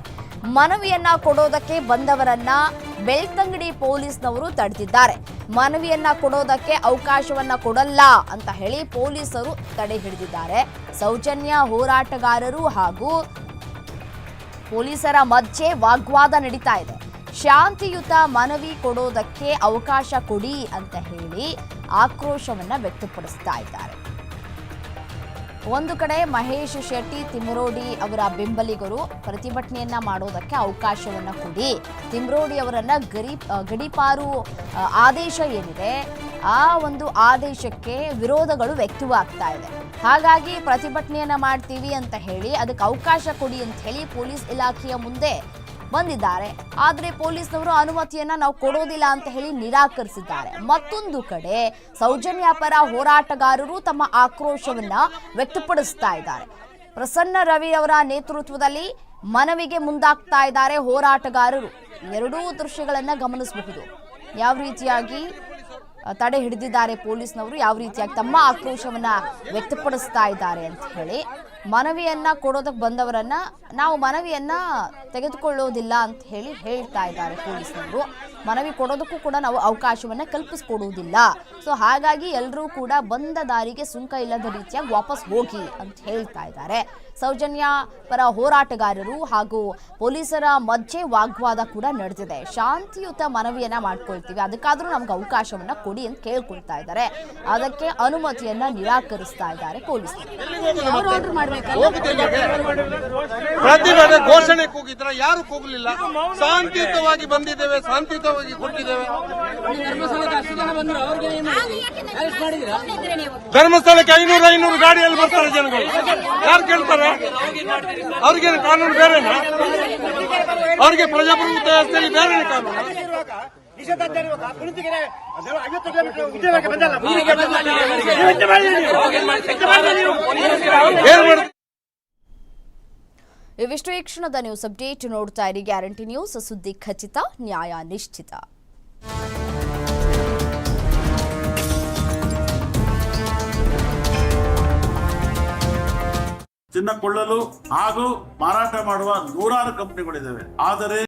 ಮನವಿಯನ್ನ ಕೊಡೋದಕ್ಕೆ ಬಂದವರನ್ನ ಬೆಳ್ತಂಗಡಿ ಪೊಲೀಸ್ನವರು ತಡೆದಿದ್ದಾರೆ. ಮನವಿಯನ್ನ ಕೊಡೋದಕ್ಕೆ ಅವಕಾಶವನ್ನ ಕೊಡಲ್ಲ ಅಂತ ಹೇಳಿ ಪೊಲೀಸರು ತಡೆ ಹಿಡಿದಿದ್ದಾರೆ. ಸೌಜನ್ಯ ಹೋರಾಟಗಾರರು ಹಾಗೂ ಪೊಲೀಸರ ಮಧ್ಯೆ ವಾಗ್ವಾದ ನಡೀತಾ ಇದೆ. ಶಾಂತಿಯುತ ಮನವಿ ಕೊಡೋದಕ್ಕೆ ಅವಕಾಶ ಕೊಡಿ ಅಂತ ಹೇಳಿ ಆಕ್ರೋಶವನ್ನ ವ್ಯಕ್ತಪಡಿಸ್ತಾ ಇದ್ದಾರೆ. ಒಂದು ಕಡೆ ಮಹೇಶ್ ಶೆಟ್ಟಿ ತಿಮರೋಡಿ ಅವರ ಬೆಂಬಲಿಗರು ಪ್ರತಿಭಟನೆಯನ್ನ ಮಾಡೋದಕ್ಕೆ ಅವಕಾಶವನ್ನ ಕೊಡಿ. ತಿಮ್ರೋಡಿ ಅವರನ್ನ ಗರಿ ಗಡಿಪಾರು ಆದೇಶ ಏನಿದೆ, ಆ ಒಂದು ಆದೇಶಕ್ಕೆ ವಿರೋಧಗಳು ವ್ಯಕ್ತವಾಗ್ತಾ ಇದೆ. ಹಾಗಾಗಿ ಪ್ರತಿಭಟನೆಯನ್ನ ಮಾಡ್ತೀವಿ ಅಂತ ಹೇಳಿ, ಅದಕ್ಕೆ ಅವಕಾಶ ಕೊಡಿ ಅಂತ ಹೇಳಿ ಪೊಲೀಸ್ ಇಲಾಖೆಯ ಮುಂದೆ ಬಂದಿದ್ದಾರೆ. ಆದರೆ ಪೊಲೀಸ್ನವರು ಅನುಮತಿಯನ್ನ ನಾವು ಕೊಡೋದಿಲ್ಲ ಅಂತ ಹೇಳಿ ನಿರಾಕರಿಸಿದ್ದಾರೆ. ಮತ್ತೊಂದು ಕಡೆ ಸೌಜನ್ಯ ಪರ ಹೋರಾಟಗಾರರು ತಮ್ಮ ಆಕ್ರೋಶವನ್ನ ವ್ಯಕ್ತಪಡಿಸ್ತಾ ಇದ್ದಾರೆ. ಪ್ರಸನ್ನ ರವಿ ಅವರ ನೇತೃತ್ವದಲ್ಲಿ ಮನವಿಗೆ ಮುಂದಾಗ್ತಾ ಇದ್ದಾರೆ ಹೋರಾಟಗಾರರು. ಎರಡೂ ದೃಶ್ಯಗಳನ್ನು ಗಮನಿಸಬಹುದು. ಯಾವ ರೀತಿಯಾಗಿ ತಡೆ ಹಿಡಿದಿದ್ದಾರೆ ಪೊಲೀಸ್ನವರು, ಯಾವ ರೀತಿಯಾಗಿ ತಮ್ಮ ಆಕ್ರೋಶವನ್ನ ವ್ಯಕ್ತಪಡಿಸ್ತಾ ಇದ್ದಾರೆ ಅಂತ ಹೇಳಿ ಮನವಿಯನ್ನ ಕೊಡೋದಕ್ಕೆ ಬಂದವರನ್ನ ನಾವು ಮನವಿಯನ್ನ ತೆಗೆದುಕೊಳ್ಳೋದಿಲ್ಲ ಅಂತ ಹೇಳಿ ಹೇಳ್ತಾ ಇದ್ದಾರೆ ಪೊಲೀಸರು ಮನವಿ ಕೊಡೋದಕ್ಕೂ ಕೂಡ ನಾವು ಅವಕಾಶವನ್ನ ಕಲ್ಪಿಸ್ಕೊಡುವುದಿಲ್ಲ. ಸೊ ಹಾಗಾಗಿ ಎಲ್ಲರೂ ಕೂಡ ಬಂದ ದಾರಿಗೆ ಸುಂಕ ಇಲ್ಲದ ರೀತಿಯಾಗಿ ವಾಪಸ್ ಹೋಗಿ ಅಂತ ಹೇಳ್ತಾ ಇದ್ದಾರೆ. ಸೌಜನ್ಯ ಪರ ಹೋರಾಟಗಾರರು ಹಾಗೂ ಪೊಲೀಸರ ಮಧ್ಯೆ ವಾಗ್ವಾದ ಕೂಡ ನಡೆದಿದೆ. ಶಾಂತಿಯುತ ಮನವಿಯನ್ನ ಮಾಡ್ಕೊಳ್ತೀವಿ. ಅದಕ್ಕಾದ್ರೂ ನಮ್ಗೆ ಅವಕಾಶವನ್ನ ಕೊಡಿ ಅಂತ ಕೇಳ್ಕೊಳ್ತಾ ಇದ್ದಾರೆ. ಅದಕ್ಕೆ ಅನುಮತಿಯನ್ನ ನಿರಾಕರಿಸ್ತಾ ಇದ್ದಾರೆ ಪೊಲೀಸರು. ಪ್ರತಿಭಟನೆ ಘೋಷಣೆ ಕೂಗಿದ್ರ ಯಾರು ಕೂಗಲಿಲ್ಲ? ಶಾಂತಿಯುತವಾಗಿ ಬಂದಿದ್ದೇವೆ ಶಾಂತಿಯುತವಾಗಿ ಕೊಟ್ಟಿದ್ದೇವೆ. ಧರ್ಮಸ್ಥಳಕ್ಕೆ ಐನೂರು ಐನೂರು ಗಾಡಿಯಲ್ಲಿ ಬರ್ತಾರೆ ಜನಗಳು. ಯಾರು ಕೇಳ್ತಾರೆ? ಅವ್ರಿಗೆ ಕಾನೂನು ಬೇರೆನಾ? ಅವ್ರಿಗೆ ಪ್ರಜಾಪ್ರಭುತ್ವ ವ್ಯವಸ್ಥೆಯಲ್ಲಿ ಬೇರೆ ಕಾನೂನು. ಇವಿಷ್ಟು ಈ ಕ್ಷಣದ ನ್ಯೂಸ್ ಅಪ್ಡೇಟ್ ನೋಡ್ತಾ ಇರಿ. ಗ್ಯಾರಂಟಿ ನ್ಯೂಸ್ ಸುದ್ದಿ ಖಚಿತ, ನ್ಯಾಯ ನಿಶ್ಚಿತ. ಚಿನ್ನ ಕೊಳ್ಳಲು ಹಾಗೂ ಮಾರಾಟ ಮಾಡುವ ನೂರಾರು ಕಂಪನಿಗಳಿದ್ದಾವೆ. ಆದರೆ